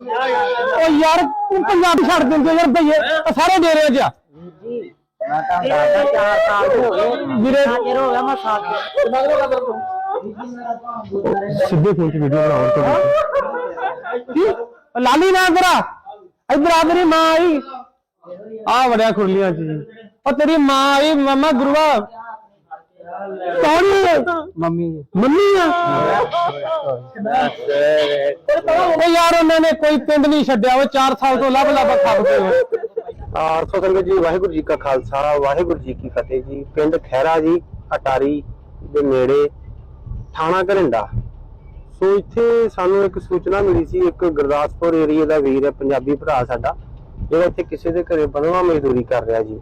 ਉਹ ਯਾਰ, ਤੂੰ ਪੰਜਾਬੀ ਛੱਡ ਦਿੰਦੇ ਯਾਰ ਭਈਏ ਉਹ ਸਾਰੇ ਡੇਰੇ 'ਚ ਆ। ਜੀ ਮੈਂ ਤਾਂ ਦੱਸਦਾ ਚਾਰ ਸਾਲ ਹੋ ਗਏ ਵੀਰੇ ਚਿਰ ਹੋ ਗਿਆ ਮੈਂ ਸਾਥ ਸਿੱਧੇ ਫੋਨ 'ਚ ਵੀਡੀਓ ਬਣਾਉਣ ਤੋਂ ਕੀ? ਉਹ ਲਾਲੀ ਨਾ ਕਰਾ ਇਧਰ ਆ ਤੇਰੀ ਮਾਂ ਆਈ। ਆ ਵੜਿਆ ਖੁਰਲੀਆਂ 'ਚ ਜੀ। ਉਹ ਤੇਰੀ ਮਾਂ ਆਈ, ਮਾਮਾ ਗੁਰੂਆ। ਕੌਣ ਹੈ ਮੰਮੀ ਮੰਮੀ ਆ। ਉਹ ਯਾਰ ਉਹਨਾਂ ਨੇ ਕੋਈ ਪਿੰਡ ਨਹੀਂ ਛੱਡਿਆ। ਉਹ 4 ਸਾਲ ਤੋਂ ਲੱਭ ਲੱਭ ਖਾਪਦੇ ਹੋ ਆਰਥੋ ਸੰਗਤ ਜੀ ਵਾਹਿਗੁਰੂ ਜੀ ਕਾ ਖਾਲਸਾ ਵਾਹਿਗੁਰੂ ਜੀ ਕੀ ਫਤਿਹ ਜੀ। ਪਿੰਡ ਖੈਰਾ ਜੀ ਅਟਾਰੀ ਦੇ ਨੇੜੇ ਥਾਣਾ ਘਰਿੰਡਾ। ਸੋ ਇੱਥੇ ਸਾਨੂੰ ਇੱਕ ਸੂਚਨਾ ਮਿਲੀ ਸੀ ਇੱਕ ਗੁਰਦਾਸਪੁਰ ਏਰੀਆ ਦਾ ਵੀਰ ਹੈ ਪੰਜਾਬੀ ਭਰਾ ਸਾਡਾ ਜਿਹੜਾ ਇੱਥੇ ਕਿਸੇ ਦੇ ਘਰੇ ਬਣਵਾ ਮਜ਼ਦੂਰੀ ਕਰ ਰਿਹਾ ਜੀ।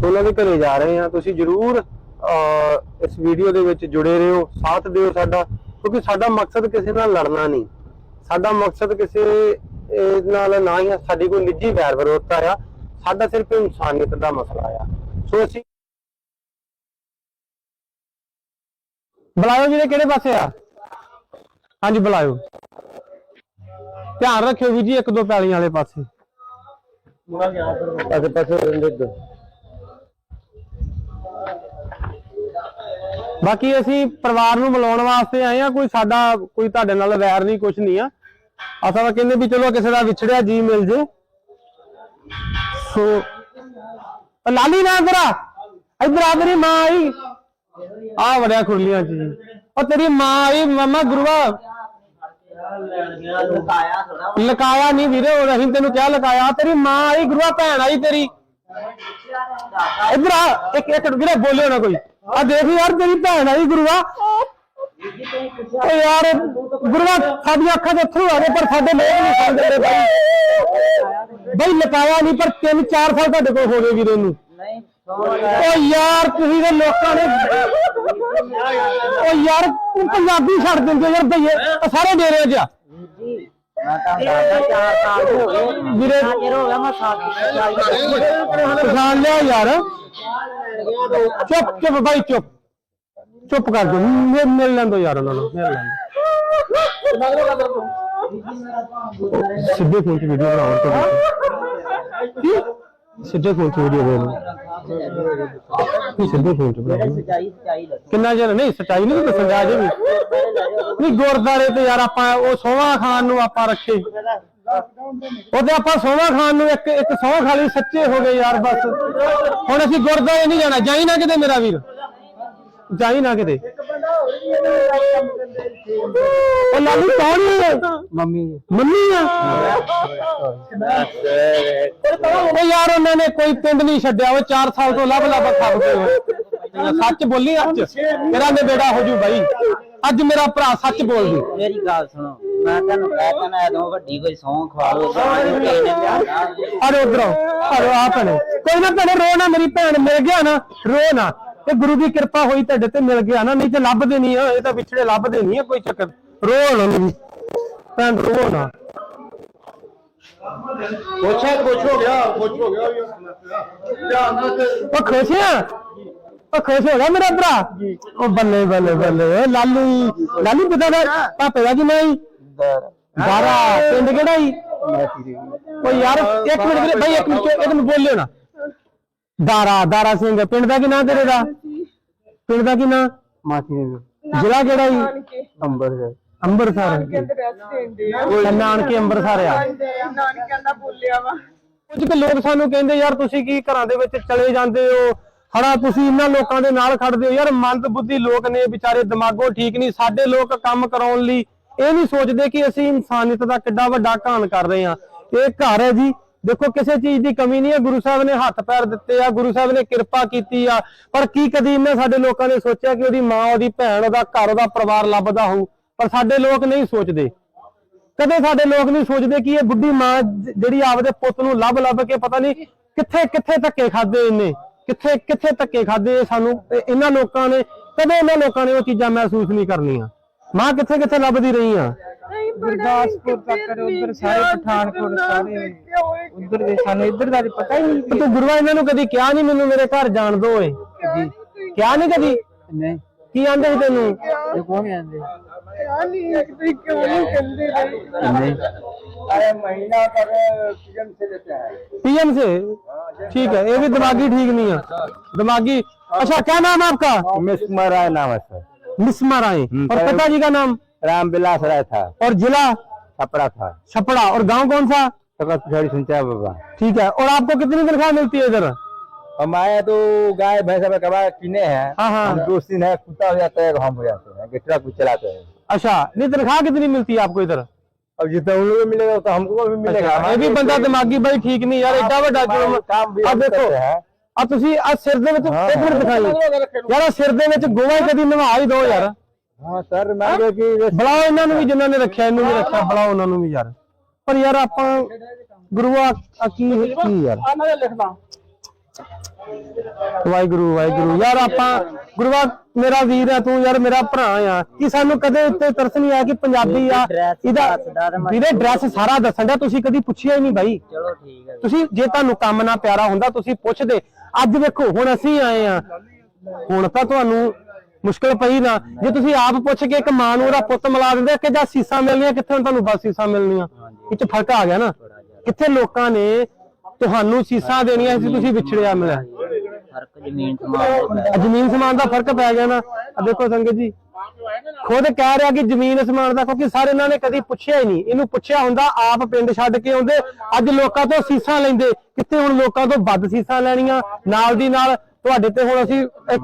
ਸੋ ਉਹਨਾਂ ਦੇ ਘਰੇ ਜਾ ਰਹੇ ਹਾਂ ਤੁਸੀਂ ਜਰੂਰ ਇਸ ਵੀਡੀਓ ਦੇ ਵਿੱਚ ਜੁੜੇ ਰਹੋ ਸਾਥ ਦਿਓ ਸਾਡਾ ਕਿਉਂਕਿ ਸਾਡਾ ਮਕਸਦ ਕਿਸੇ ਨਾਲ ਲੜਨਾ ਨਹੀਂ। ਸਾਡਾ ਮਕਸਦ ਕਿਸੇ ਨਾਲ ਨਾ ਹੀ ਸਾਡੀ ਕੋਈ ਨਿੱਜੀ ਵੈਰ ਵਿਰੋਧਤਾ ਆ ਸਾਡਾ ਸਿਰਫ ਇਨਸਾਨੀਅਤ ਦਾ ਮਸਲਾ ਆ। ਸੋ ਅਸੀਂ ਬੁਲਾਇਓ ਜਿਹਦੇ ਕਿਹੜੇ ਪਾਸੇ ਆ? ਹਾਂਜੀ ਬੁਲਾਇਓ। ਧਿਆਨ ਰੱਖਿਓ ਵੀ ਜੀ ਇੱਕ ਦੋ ਪੈਲੀਆਂ ਵਾਲੇ ਪਾਸੇ। ਪਾਸੇ ਪਾਸੇ ਰਹਿੰਦੇ ਬਾਕੀ ਅਸੀਂ ਪਰਿਵਾਰ ਨੂੰ ਮਿਲਾਉਣ ਵਾਸਤੇ ਆਏ ਆ ਕੋਈ ਸਾਡਾ, ਕੋਈ ਤੁਹਾਡੇ ਨਾਲ ਵੈਰ ਨਹੀਂ ਕੁਝ ਨਹੀਂ ਆ। ਅਸਾਂ ਤਾਂ ਕਹਿੰਦੇ ਵੀ ਚਲੋ ਕਿਸੇ ਦਾ ਵਿਛੜਿਆ ਜੀ ਮਿਲ ਜੇ। ਸੋ ਲਾਲੀ ਨਾ ਕਰਾ ਇਧਰ ਆ ਤੇਰੀ ਮਾਂ ਆਈ। ਆ ਵੜਿਆ ਖੁਰਲੀਆਂ ਚ ਜੀ। ਉਹ ਤੇਰੀ ਮਾਂ ਆਈ, ਮਾਮਾ ਗੁਰੂਆ। ਲੁਕਾਇਆ ਥੋੜਾ ਲਕਾਇਆ ਨਹੀਂ ਵੀਰੇ, ਉਹ ਅਸੀਂ ਤੈਨੂੰ ਕਿਹਾ ਲਕਾਇਆ। ਤੇਰੀ ਮਾਂ ਆਈ, ਗੁਰੂਆ ਭੈਣ ਆਈ ਤੇਰੀ। ਇਧਰ ਆ, ਇੱਕ ਇੱਕ ਵੀਰੇ, ਬੋਲਿਓ ਨਾ ਕੋਈ। ਆ ਦੇਖ ਯਾਰ, ਤੇਰੀ ਭੈਣ ਆਈ ਗੁਰੂਆ ਓ ਯਾਰ ਗੁਰੂਆ ਸਾਡੀਆਂ ਅੱਖਾਂ ਦੇ ਅਥਰੂ ਆ ਗਏ, ਪਰ ਸਾਡੇ ਲੋਕ ਨਹੀਂ ਸਮਝਦੇ ਬਈ। ਬਈ ਲਕਾਇਆ ਨਹੀਂ, ਪਰ 3-4 ਸਾਲ ਤੁਹਾਡੇ ਕੋਲ ਹੋ ਗਏ ਵੀਰੇ ਨੂੰ। ਓ ਯਾਰ, ਤੁਸੀਂ ਦੇ ਲੋਕਾਂ ਨੇ ਓ ਯਾਰ, ਤੂੰ ਪੰਜਾਬੀ ਛੱਡ ਦਿੰਦੇ ਯਾਰ ਭਈਏ ਉਹ ਸਾਰੇ ਡੇਰੇ 'ਚ ਆ। ਮੈਂ ਤਾਂ ਦੱਸਦਾ ਚਾਰ ਸਾਲ ਹੋ ਗਏ ਵੀਰੇ ਚਿਰ ਹੋ ਗਿਆ? ਮੈਂ ਸਾਥ ਪਛਾਣ ਲਿਆ ਯਾਰ। ਚੁੱਪ ਚੁੱਪ ਬਾਈ ਚੁੱਪ। ਚੁੱਪ ਕਰ ਜੋ। ਮਿਲ ਮਿਲ ਲੈਂਦੋ ਯਾਰ ਉਹਨਾਂ ਨੂੰ ਮਿਲ ਲੈਂਦੋ। ਸਿੱਧੇ ਫੋਨ ਵੀਡੀਓ ਬਣਾਉਣ ਤੋਂ ਸਿੱਧੇ ਫੋਨ 'ਚ ਵੀਡੀਓ ਦੇ ਨਹੀਂ ਸਿੱਧੇ ਫੋਨ 'ਚ ਬਣਾਓ ਸਚਾਈ ਸਚਾਈ ਲੱਗ ਕਿੰਨਾ ਚਿਰ ਨਹੀਂ ਸਚਾਈ ਨਹੀਂ ਦੱਸਣ ਜਾ ਜੇ ਵੀ। ਨਹੀਂ ਗੁਰਦਾਰੇ ਤੇ ਯਾਰ ਆਪਾਂ ਉਹ ਸੋਵਾ ਖਾਨ ਨੂੰ ਆਪਾਂ ਰੱਖੇ। ਉਹਦੇ ਆਪਾਂ ਸੋਵਾ ਖਾਨ ਨੂੰ ਇੱਕ ਇੱਕ ਸੋਹ ਖਾਲੀ ਸੱਚੇ ਹੋ ਗਏ ਯਾਰ ਬਸ। ਹੁਣ ਅਸੀਂ ਗੁਰਦਾਰੇ ਨਹੀਂ ਜਾਣਾ। ਜਾਈ ਨਾ ਕਿਤੇ ਮੇਰਾ ਵੀਰ। ਜਾਈ ਨਾ ਕਿਤੇ। ਉਹ ਲਾਲੂ ਕੌਣ ਹੈ। ਮੰਮੀ। ਮੰਮੀ ਆ। ਉਹ ਯਾਰ ਉਹਨਾਂ ਨੇ ਕੋਈ ਪਿੰਡ ਨਹੀਂ ਛੱਡਿਆ। ਉਹ 4 ਸਾਲ ਤੋਂ ਲੱਭ ਲੱਭ ਖਾਪਦੇ ਹੋ ਸੱਚ ਬੋਲੀ ਅੱਜ। ਤੇਰਾ ਨੇ ਬੇੜਾ ਹੋ ਜੂ ਬਾਈ। ਅੱਜ ਮੇਰਾ ਭਰਾ ਸੱਚ ਬੋਲ ਦੂ ਮੇਰੀ ਗੱਲ ਸੁਣੋ। ਮੈਂ ਤੈਨੂੰ ਕਹਿ ਤਾ ਐਦੋਂ ਵੱਡੀ ਕੋਈ ਸੌਂ ਖਵਾ ਤੁਹਾਨੂੰ ਨੇ ਲਿਆਉਣਾ। ਅਰੇ ਉਧਰੋਂ। ਅਰੇ ਆ ਭੈਣੇ। ਕੋਈ ਨਾ ਭੈਣੇ ਰੋ ਨਾ ਮੇਰੀ ਭੈਣ। ਮਿਲ ਗਿਆ ਨਾ ਰੋ ਨਾ। ਇਹ ਗੁਰੂ ਦੀ ਕਿਰਪਾ ਹੋਈ ਤੁਹਾਡੇ ਤੇ ਮਿਲ ਗਿਆ ਨਾ। ਨਹੀਂ ਤੇ ਲੱਭਦੇ ਨਹੀਂ ਇਹ ਤਾਂ ਵਿਛੜੇ ਲੱਭਦੇ ਨਹੀਂ ਕੋਈ ਚੱਕਰ। ਨਾ ਮੇਰੀ ਭੈਣ ਰੋ ਨਾ ਪੁੱਛਿਆ ਕੁਛ ਹੋ ਗਿਆ ਕੁਛ ਹੋ ਗਿਆ ਉਹ ਖੁਸ਼ ਆ? ਉਹ ਖੁਸ਼ ਹੋ ਗਿਆ ਮੇਰਾ ਭਰਾ? ਉਹ ਬੱਲੇ ਬੱਲੇ ਬੱਲੇ। ਲਾਲੂ ਲਾਲੂ ਪਿਤਾ ਦਾ ਪਾਪੇ ਦਾ ਕੀ ਨਹੀਂ ਬਾਰਾ। ਪਿੰਡ ਕਿਹੜਾ ਹੀ? ਉਹ ਯਾਰ ਇੱਕ ਮਿੰਟ ਵੀਰੇ ਭਾਈ ਇੱਕ ਮਿੰਟ ਇੱਕ ਮਿੰਟ ਬੋਲਿਓ ਨਾ। ਦਾਰਾ ਦਾਰਾ ਸਿੰਘ। ਪਿੰਡ ਦਾ ਕੀ ਨਾਂ ਤੇਰੇ ਦਾ? ਪਿੰਡ ਦਾ ਕੀ ਨਾਂ? ਮਾਸੀ ਜ਼ਿਲ੍ਹਾ ਕਿਹੜਾ ਹੀ? ਅੰਬਰ ਅੰਮ੍ਰਿਤਸਰ ਅੱਛਾ, ਨਾਨਕੇ ਅੰਮ੍ਰਿਤਸਰ ਆ। ਨਾਨਕਿਆਂ ਦਾ ਬੋਲਿਆ ਵਾ। ਕੁਝ ਕੁ ਲੋਕ ਸਾਨੂੰ ਕਹਿੰਦੇ ਯਾਰ ਤੁਸੀਂ ਕੀ ਘਰਾਂ ਦੇ ਵਿੱਚ ਚਲੇ ਜਾਂਦੇ ਹੋ? ਹੜਾ ਤੁਸੀਂ ਇਹਨਾਂ ਲੋਕਾਂ ਦੇ ਨਾਲ ਖੜਦੇ ਹੋ? ਯਾਰ ਮੰਦ ਬੁੱਧੀ ਲੋਕ ਨੇ ਵਿਚਾਰੇ ਦਿਮਾਗੋਂ ਠੀਕ ਨਹੀਂ। ਸਾਡੇ ਲੋਕ ਕੰਮ ਕਰਾਉਣ ਲਈ ਇਹ ਨਹੀਂ ਸੋਚਦੇ ਕਿ ਅਸੀਂ ਇਨਸਾਨੀਅਤ ਦਾ ਕਿੱਡਾ ਵੱਡਾ ਘਾਣ ਕਰ ਰਹੇ ਹਾਂ। ਇਹ ਘਰ ਹੈ ਜੀ। ਦੇਖੋ ਕਿਸੇ ਚੀਜ਼ ਦੀ ਕਮੀ ਨਹੀਂ ਹੈ। ਗੁਰੂ ਸਾਹਿਬ ਨੇ ਹੱਥ ਪੈਰ ਦਿੱਤੇ ਆ। ਗੁਰੂ ਸਾਹਿਬ ਨੇ ਕਿਰਪਾ ਕੀਤੀ ਆ। ਪਰ ਕੀ ਕਦੀ ਇਹਨਾਂ ਸਾਡੇ ਲੋਕਾਂ ਨੇ ਸੋਚਿਆ ਕਿ ਉਹਦੀ ਮਾਂ ਉਹਦੀ ਭੈਣ ਉਹਦਾ ਘਰ ਉਹਦਾ ਪਰਿਵਾਰ ਲੱਭਦਾ ਹੋਊ? ਪਰ ਸਾਡੇ ਲੋਕ ਨਹੀਂ ਸੋਚਦੇ। ਕਦੇ ਸਾਡੇ ਲੋਕ ਨਹੀਂ ਸੋਚਦੇ ਕਿ ਇਹ ਬੁੱਢੀ ਮਾਂ ਜਿਹੜੀ ਆਪਦੇ ਪੁੱਤ ਨੂੰ ਲੱਭ ਲੱਭ ਕੇ ਪਤਾ ਨਹੀਂ ਕਿੱਥੇ ਕਿੱਥੇ ਧੱਕੇ ਖਾਦੇ ਇਹਨੇ ਕਿੱਥੇ ਕਿੱਥੇ ਧੱਕੇ ਖਾਦੇ ਸਾਨੂੰ ਇਹ- ਇਹਨਾਂ ਲੋਕਾਂ ਨੇ ਕਦੇ ਇਹਨਾਂ ਲੋਕਾਂ ਨੇ ਉਹ ਚੀਜ਼ਾਂ ਮਹਿਸੂਸ ਨਹੀਂ ਕਰਨੀਆਂ। ਮਾਂ ਕਿੱਥੇ ਕਿੱਥੇ ਲੱਭਦੀ ਰਹੀ ਆ? ਗੁਰਦਾਸਪੁਰ ਤੱਕ ਉਧਰ ਸਾਰੇ ਪਠਾਨਕੋਟ ਸਾਰੇ ਉਧਰ ਦੇ ਸਾਨੂੰ ਇੱਧਰ ਦਾ ਪਤਾ ਹੀ ਨਹੀਂ ਤੇ ਤੂੰ ਗੁਰੂਆ ਇਹਨਾਂ ਨੂੰ ਕਦੀ ਕਿਹਾ ਨਹੀਂ ਮੈਨੂੰ ਮੇਰੇ ਘਰ ਜਾਣ ਦੋ ਓਏ ਕਿਹਾ ਨਹੀਂ ਕਦੀ? ਨਹੀਂ। ਕੀ ਆਂਦੇ ਸੀ ਤੈਨੂੰ? ਇਹ ਕੌਣ ਆਂਦੇ? पीएम से ठीक है ये भी दिमागी ठीक नहीं है। दिमागी। अच्छा क्या नाम है आपका? मिस कुमार राय नाम है सर। मिस कुमार राय हम्म, और पिताजी का नाम? राम बिलास राय था। और जिला? छपड़ा था। छपड़ा और गाँव कौन सा? बाबा। ठीक है और आपको कितनी तनख्वाह मिलती है इधर? हम हमारे तो गाय भैंसा में कबाड़ किने हैं। हाँ हाँ। दो दिन है कुत्ता हो जाता है हम हो जाते हैं ट्रक भी चलाते हैं। अच्छा नहीं तनख्वाह कितनी मिलती है आपको इधर अब जितना उन मिलेगा उतना हमको भी मिलेगा ये भी बंदा दिमागी भाई ठीक नहीं यार एडा ਵੱਡਾ ਜੁਰਮ अब देखो ਆ ਤੁਸੀਂ ਆ ਸਿਰ ਦੇ ਵਿੱਚ ਇੱਕ ਮਿੰਟ ਦਿਖਾਈ ਯਾਰ ਸਿਰ ਦੇ ਵਿੱਚ ਗੋਵਾ ਕਦੀ ਨਵਾ ਹੀ ਦੋ ਯਾਰ ਹਾਂ ਸਰ ਮੈਂ ਕਿ ਬੁਲਾਓ ਇਹਨਾਂ ਨੂੰ ਵੀ ਜਿਨ੍ਹਾਂ ਨੇ ਰੱਖਿਆ ਇਹਨੂੰ ਵੀ ਰੱਖਿਆ ਬੁਲਾਓ ਉਹਨਾਂ ਨੂੰ ਵੀ ਯਾਰ ਪਰ ਯਾਰ ਆਪਾਂ ਗੁਰੂਆ ਕੀ ਕੀ ਯਾਰ ਆਹ ਨਾ ਲਿਖਦਾ ਵਾਹਿਗੁਰੂ ਵਾਹਿਗੁਰੂ। ਯਾਰ ਆਪਾਂ ਗੁਰੂਆ ਮੇਰਾ ਵੀਰ ਆ ਤੂੰ ਯਾਰ ਮੇਰਾ ਭਰਾ ਆ। ਕੀ ਸਾਨੂੰ ਕਦੇ ਉੱਤੇ ਤਰਸ ਨਹੀਂ ਆਇਆ ਕਿ ਪੰਜਾਬੀ ਆ? ਇਹਦਾ ਵੀਰੇ ਡਰੈਸ ਸਾਰਾ ਦੱਸਣ ਦਾ ਤੁਸੀਂ ਕਦੀ ਪੁੱਛਿਆ ਹੀ ਨਹੀਂ ਬਾਈ। ਚਲੋ ਠੀਕ ਹੈ ਤੁਸੀਂ ਜੇ ਤੁਹਾਨੂੰ ਕੰਮ ਨਾ ਪਿਆਰਾ ਹੁੰਦਾ ਤੁਸੀਂ ਪੁੱਛਦੇ। ਅੱਜ ਵੇਖੋ ਹੁਣ ਅਸੀਂ ਆਏ ਆ। ਹੁਣ ਤਾਂ ਤੁਹਾਨੂੰ ਮੁਸ਼ਕਲ ਪਈ ਨਾ। ਜੇ ਤੁਸੀਂ ਆਪ ਪੁੱਛ ਕੇ ਇੱਕ ਮਾਂ ਨੂੰ ਉਹਦਾ ਪੁੱਤ ਮਿਲਾ ਦਿੰਦੇ ਕਿ ਜਾਂ ਸੀਸਾਂ ਮਿਲਣੀਆਂ ਕਿੱਥੇ ਤੁਹਾਨੂੰ ਬਸ ਸੀਸਾਂ ਮਿਲਣੀਆਂ? ਇਹ ਚ ਫ਼ਰਕ ਆ ਗਿਆ ਨਾ। ਕਿੱਥੇ ਲੋਕਾਂ ਨੇ ਤੁਹਾਨੂੰ ਸੀਸਾਂ ਦੇਣੀਆਂ ਸੀ ਤੁਸੀਂ ਵਿਛੜਿਆ ਮਿਲਿਆ ਫ਼ਰਕ ਜ਼ਮੀਨ ਸਮਾਨ ਜ਼ਮੀਨ ਸਮਾਨ ਦਾ ਫ਼ਰਕ ਪੈ ਗਿਆ ਨਾ। ਆ ਦੇਖੋ ਸੰਗਤ ਜੀ ਖੁਦ ਕਹਿ ਰਿਹਾ ਕਿ ਜ਼ਮੀਨ ਅਸਮਾਨ ਦਾ ਕਿਉਂਕਿ ਸਾਰੇ ਇਹਨਾਂ ਨੇ ਕਦੀ ਪੁੱਛਿਆ ਹੀ ਨਹੀਂ। ਇਹਨੂੰ ਪੁੱਛਿਆ ਹੁੰਦਾ ਆਪ ਪਿੰਡ ਛੱਡ ਕੇ ਆਉਂਦੇ। ਅੱਜ ਲੋਕਾਂ ਤੋਂ ਸੀਸਾਂ ਲੈਂਦੇ। ਕਿੱਥੇ ਹੁਣ ਲੋਕਾਂ ਤੋਂ ਵੱਧ ਸੀਸਾਂ ਲੈਣੀਆਂ? ਨਾਲ ਦੀ ਨਾਲ ਤੁਹਾਡੇ ਤੇ ਹੁਣ ਅਸੀਂ ਇੱਕ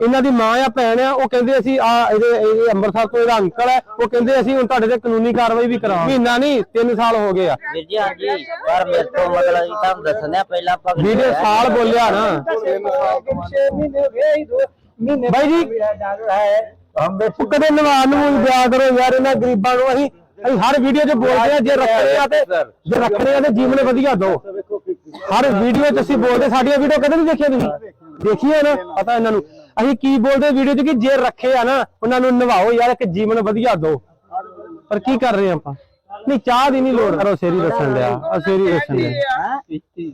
ਇਹਨਾਂ ਦੀ। ਮਾਂ ਆ ਭੈਣ ਆ ਉਹ ਕਹਿੰਦੇ ਅਸੀਂ ਆ ਇਹਦੇ ਅੰਮ੍ਰਿਤਸਰ ਤੋਂ ਇਹਦਾ ਅੰਕਲ ਹੈ ਉਹ ਕਹਿੰਦੇ ਅਸੀਂ ਹੁਣ ਤੁਹਾਡੇ ਤੇ ਕਾਨੂੰਨੀ ਕਾਰਵਾਈ ਵੀ ਕਰਾਂਗੇ। ਮਹੀਨਾ ਨਹੀਂ 3 ਸਾਲ ਹੋ ਗਏ ਆ। ਵੀਰ ਜੀ ਹਾਂਜੀ। ਪਰ ਮੇਰੇ ਤੋਂ ਮਤਲਬ ਜੀ ਤੁਹਾਨੂੰ ਦੱਸਣਿਆ ਪਹਿਲਾਂ ਭਗਤ ਵੀਰੇ ਸਾਲ ਬੋਲਿਆ ਨਾ। ਕਦੇ ਨਵਾਨ ਨੂੰ ਯਾਰ ਇਹਨਾਂ ਗਰੀਬਾਂ ਨੂੰ ਅਸੀਂ ਅਸੀਂ ਹਰ ਵੀਡੀਓ 'ਚ ਬੋਲਦੇ ਆ ਜੇ ਰੱਖਣੇ ਆ ਤੇ ਜੇ ਰੱਖਣੇ ਆ ਤੇ ਜੀਵਨ ਵਧੀਆ ਦੋ। ਹਰ ਵੀਡੀਓ 'ਚ ਅਸੀਂ ਬੋਲਦੇ ਸਾਡੀਆਂ ਵੀਡੀਓ ਕਦੇ ਨਹੀਂ ਦੇਖਿਆ ਤੁਸੀਂ? ਦੇਖੀਏ ਨਾ ਪਤਾ ਇਹਨਾਂ ਨੂੰ। ਅਸੀਂ ਕੀ ਬੋਲਦੇ ਵੀਡੀਓ 'ਚ ਕਿ ਜੇ ਰੱਖੇ ਆ ਨਾ ਉਹਨਾਂ ਨੂੰ ਨਿਭਾਓ ਯਾਰ ਇੱਕ ਜੀਵਨ ਵਧੀਆ ਦੋ। ਪਰ ਕੀ ਕਰ ਰਹੇ ਆਪਾਂ? ਨਹੀਂ ਚਾਹ ਦੀ ਨਹੀਂ ਲੋੜ। ਕਰੋ ਸੇਰੀ ਦੱਸਣ ਲਿਆ ਆ ਸੇਰੀ ਦੱਸਣ ਲਿਆ ਇੱਥੇ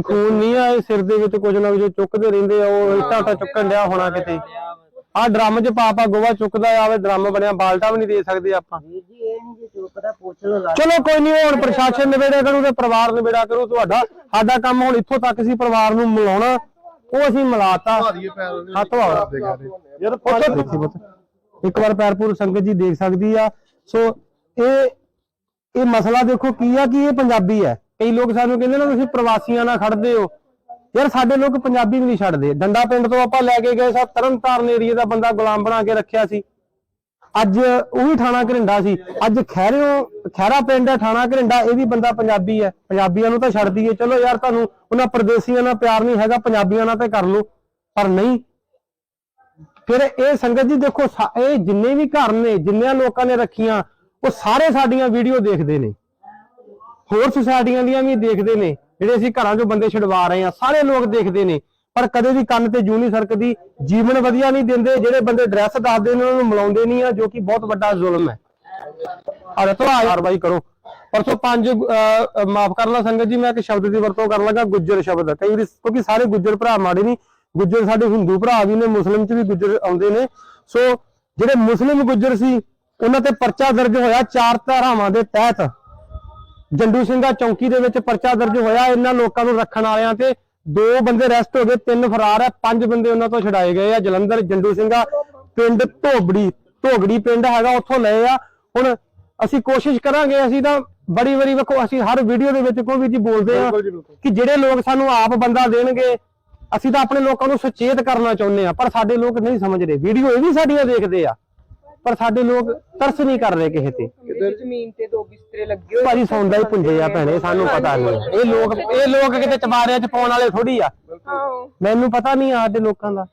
ਖੂਨ ਨਹੀਂ ਆ ਇਹ ਸਿਰ ਦੇ ਵਿੱਚ ਕੁਝ ਨਾ ਕੁਝ ਚੁੱਕਦੇ ਰਹਿੰਦੇ ਆ ਉਹ ਇੱਟਾਂ ਤਾਂ ਚੁੱਕਣ ਡਿਆ ਹੋਣਾ ਕਿਤੇ। ਆ ਡਰਮ 'ਚ ਪਾ ਪਾ ਗੋਵਾ ਚੁੱਕਦਾ ਆਵੇ ਡਰਮ ਬਣਿਆ ਬਾਲਟਾ ਵੀ ਨਹੀਂ ਦੇ ਸਕਦੇ ਆਪਾਂ। ਵੀਰ ਜੀ ਇਹ ਨਹੀਂ ਜੇ ਚੁੱਕਦਾ ਪੁੱਛ ਲਓ ਗੱਲ ਚਲੋ ਕੋਈ ਨਹੀਂ ਹੁਣ ਪ੍ਰਸ਼ਾਸਨ ਨਿਬੇੜਾ ਕਰੂ ਤੇ ਪਰਿਵਾਰ ਨਿਬੇੜਾ ਕਰੂ ਤੁਹਾਡਾ। ਸਾਡਾ ਕੰਮ ਹੁਣ ਇੱਥੋਂ ਤੱਕ ਸੀ ਪਰਿਵਾਰ ਨੂੰ ਮਿਲਾਉਣਾ। ਉਹ ਅਸੀਂ ਮਿਲਾਤਾ। ਹੱਥ ਵਾਲਾ। ਯਾਰ ਦੇਖੀ ਪੁੱਤ। ਇੱਕ ਵਾਰ ਪੈਰਪੁਰ ਸੰਗਤ ਜੀ ਦੇਖ ਸਕਦੀ ਆ। ਸੋ ਇਹ ਇਹ ਮਸਲਾ ਦੇਖੋ ਕੀ ਆ ਕਿ ਇਹ ਪੰਜਾਬੀ ਹੈ ਕਈ ਲੋਕ ਸਾਨੂੰ ਕਹਿੰਦੇ ਨਾ ਤੁਸੀਂ ਪ੍ਰਵਾਸੀਆਂ ਨਾਲ ਖੜਦੇ ਹੋ। ਯਾਰ ਸਾਡੇ ਲੋਕ ਪੰਜਾਬੀ ਵੀ ਨਹੀਂ ਛੱਡਦੇ। ਡੰਡਾ ਪਿੰਡ ਤੋਂ ਆਪਾਂ ਲੈ ਕੇ ਗਏ ਸਾ ਤਰਨਤਾਰਨ ਏਰੀਏ ਦਾ ਬੰਦਾ ਗੁਲਾਮ ਬਣਾ ਕੇ ਰੱਖਿਆ ਸੀ। ਅੱਜ ਉਹ ਵੀ ਥਾਣਾ ਘਰਿੰਡਾ ਸੀ। ਅੱਜ ਖੈਰਿਓ ਖੈਰਾ ਪਿੰਡ ਹੈ, ਥਾਣਾ ਘਰਿੰਡਾ, ਇਹ ਵੀ ਬੰਦਾ ਪੰਜਾਬੀ ਹੈ। ਪੰਜਾਬੀਆਂ ਨੂੰ ਤਾਂ ਛੱਡ ਦਈਏ ਚਲੋ ਯਾਰ ਤੁਹਾਨੂੰ ਉਹਨਾਂ ਪਰਦੇਸੀਆਂ ਨਾਲ ਪਿਆਰ ਨਹੀਂ ਹੈਗਾ, ਪੰਜਾਬੀਆਂ ਨਾਲ ਤੇ ਕਰ ਲਓ। ਪਰ ਨਹੀਂ। ਫਿਰ ਇਹ ਸੰਗਤ ਜੀ ਦੇਖੋ ਇਹ ਜਿੰਨੇ ਵੀ ਘਰ ਨੇ, ਜਿੰਨਿਆਂ ਲੋਕਾਂ ਨੇ ਰੱਖੀਆਂ, ਉਹ ਸਾਰੇ ਸਾਡੀਆਂ ਵੀਡੀਓ ਦੇਖਦੇ ਨੇ। ਹੋਰ ਸੁਸਾਇਟੀਆਂ ਦੀਆਂ ਵੀ ਦੇਖਦੇ ਨੇ। ਜਿਹੜੇ ਅਸੀਂ ਘਰਾਂ 'ਚੋਂ ਬੰਦੇ ਛਡਵਾ ਰਹੇ ਆ ਸਾਰੇ ਲੋਕ ਦੇਖਦੇ ਨੇ, ਪਰ ਕਦੇ ਵੀ ਕੰਨ ਤੇ ਜੂ ਨਹੀਂ ਸਰਕਦੀ, ਜੀਵਨ ਵਧੀਆ ਨਹੀਂ ਦਿੰਦੇ, ਜਿਹੜੇ ਬੰਦੇ ਐਡਰੈਸ ਦੱਸਦੇ ਨੇ, ਉਹਨਾਂ ਨੂੰ ਮਿਲਾਉਂਦੇ ਨਹੀਂ ਆ, ਜੋ ਕਿ ਬਹੁਤ ਵੱਡਾ ਜ਼ੁਲਮ ਹੈ। ਆਲੇ ਤੋਂ ਕਾਰਵਾਈ ਕਰੋ। ਪਰਸੋਂ ਪੰਜ ਮਾਫ ਕਰਨਾ ਸੰਗਤ ਜੀ, ਮੈਂ ਇੱਕ ਸ਼ਬਦ ਦੀ ਵਰਤੋਂ ਕਰਨ ਲੱਗਾ, ਗੁੱਜਰ ਸ਼ਬਦ। ਕਈ ਵਾਰੀ, ਕਿਉਂਕਿ ਸਾਰੇ ਗੁੱਜਰ ਭਰਾ ਮਾੜੇ ਨਹੀਂ, ਗੁੱਜਰ ਸਾਡੇ ਹਿੰਦੂ ਭਰਾ ਵੀ ਨੇ, ਮੁਸਲਿਮ ਚ ਵੀ ਗੁੱਜਰ ਆਉਂਦੇ ਨੇ। ਸੋ, ਜਿਹੜੇ ਮੁਸਲਿਮ ਗੁੱਜਰ ਸੀ, ਉਹਨਾਂ ਤੇ ਪਰਚਾ ਦਰਜ ਹੋਇਆ ਚਾਰ ਧਾਰਾਵਾਂ ਦੇ ਤਹਿਤ। ਜੰਡੂ ਸਿੰਘਾ ਚੌਂਕੀ ਦੇ ਵਿੱਚ ਪਰਚਾ ਦਰਜ ਹੋਇਆ। ਇਹਨਾਂ ਲੋਕਾਂ ਨੂੰ ਰੱਖਣ ਵਾਲਿਆਂ ਤੇ ਦੋ ਬੰਦੇ ਅਰੈਸਟ ਹੋ ਗਏ ਤਿੰਨ ਫਰਾਰ ਹੈ। ਪੰਜ ਬੰਦੇ ਉਹਨਾਂ ਤੋਂ ਛਡਾਏ ਗਏ ਆ। ਜਲੰਧਰ ਜੰਡੂ ਸਿੰਘਾ ਪਿੰਡ ਧੋਬੜੀ ਧੋਗੜੀ ਪਿੰਡ ਹੈਗਾ ਉੱਥੋਂ ਲਏ ਆ। ਹੁਣ ਅਸੀਂ ਕੋਸ਼ਿਸ਼ ਕਰਾਂਗੇ ਅਸੀਂ ਤਾਂ ਬੜੀ ਵਾਰੀ ਵੇਖੋ ਅਸੀਂ ਹਰ ਵੀਡੀਓ ਦੇ ਵਿੱਚ ਕੋਈ ਵੀ ਜੀ ਬੋਲਦੇ ਆ ਕਿ ਜਿਹੜੇ ਲੋਕ ਸਾਨੂੰ ਆਪ ਬੰਦਾ ਦੇਣਗੇ ਅਸੀਂ ਤਾਂ ਆਪਣੇ ਲੋਕਾਂ ਨੂੰ ਸੁਚੇਤ ਕਰਨਾ ਚਾਹੁੰਦੇ ਆ ਪਰ ਸਾਡੇ ਲੋਕ ਨਹੀਂ ਸਮਝਦੇ। ਵੀਡੀਓ ਇਹ ਵੀ ਸਾਡੀਆਂ ਦੇਖਦੇ ਆ। ਪਰ ਸਾਡੇ ਲੋਕ ਤਰਸ ਨਹੀਂ ਕਰ ਰਹੇ ਕਿਸੇ ਤੇ। ਜ਼ਮੀਨ ਤੇ ਦੋ ਬਿਸਤਰੇ ਲੱਗੇ ਹੋਏ ਭਾਜੀ ਸੌਂਦਾ ਹੀ ਪੁੰਜੇ ਆ ਭੈਣੇ ਸਾਨੂੰ ਪਤਾ ਨਹੀਂ। ਇਹ ਲੋਕ ਇਹ ਲੋਕ ਕਿਤੇ ਚਬਾਰਿਆਂ ਚ ਪਾਉਣ ਵਾਲੇ ਥੋੜੀ ਆ। ਮੈਨੂੰ ਪਤਾ ਨਹੀਂ ਆ ਸਾਡੇ ਲੋਕਾਂ ਦਾ।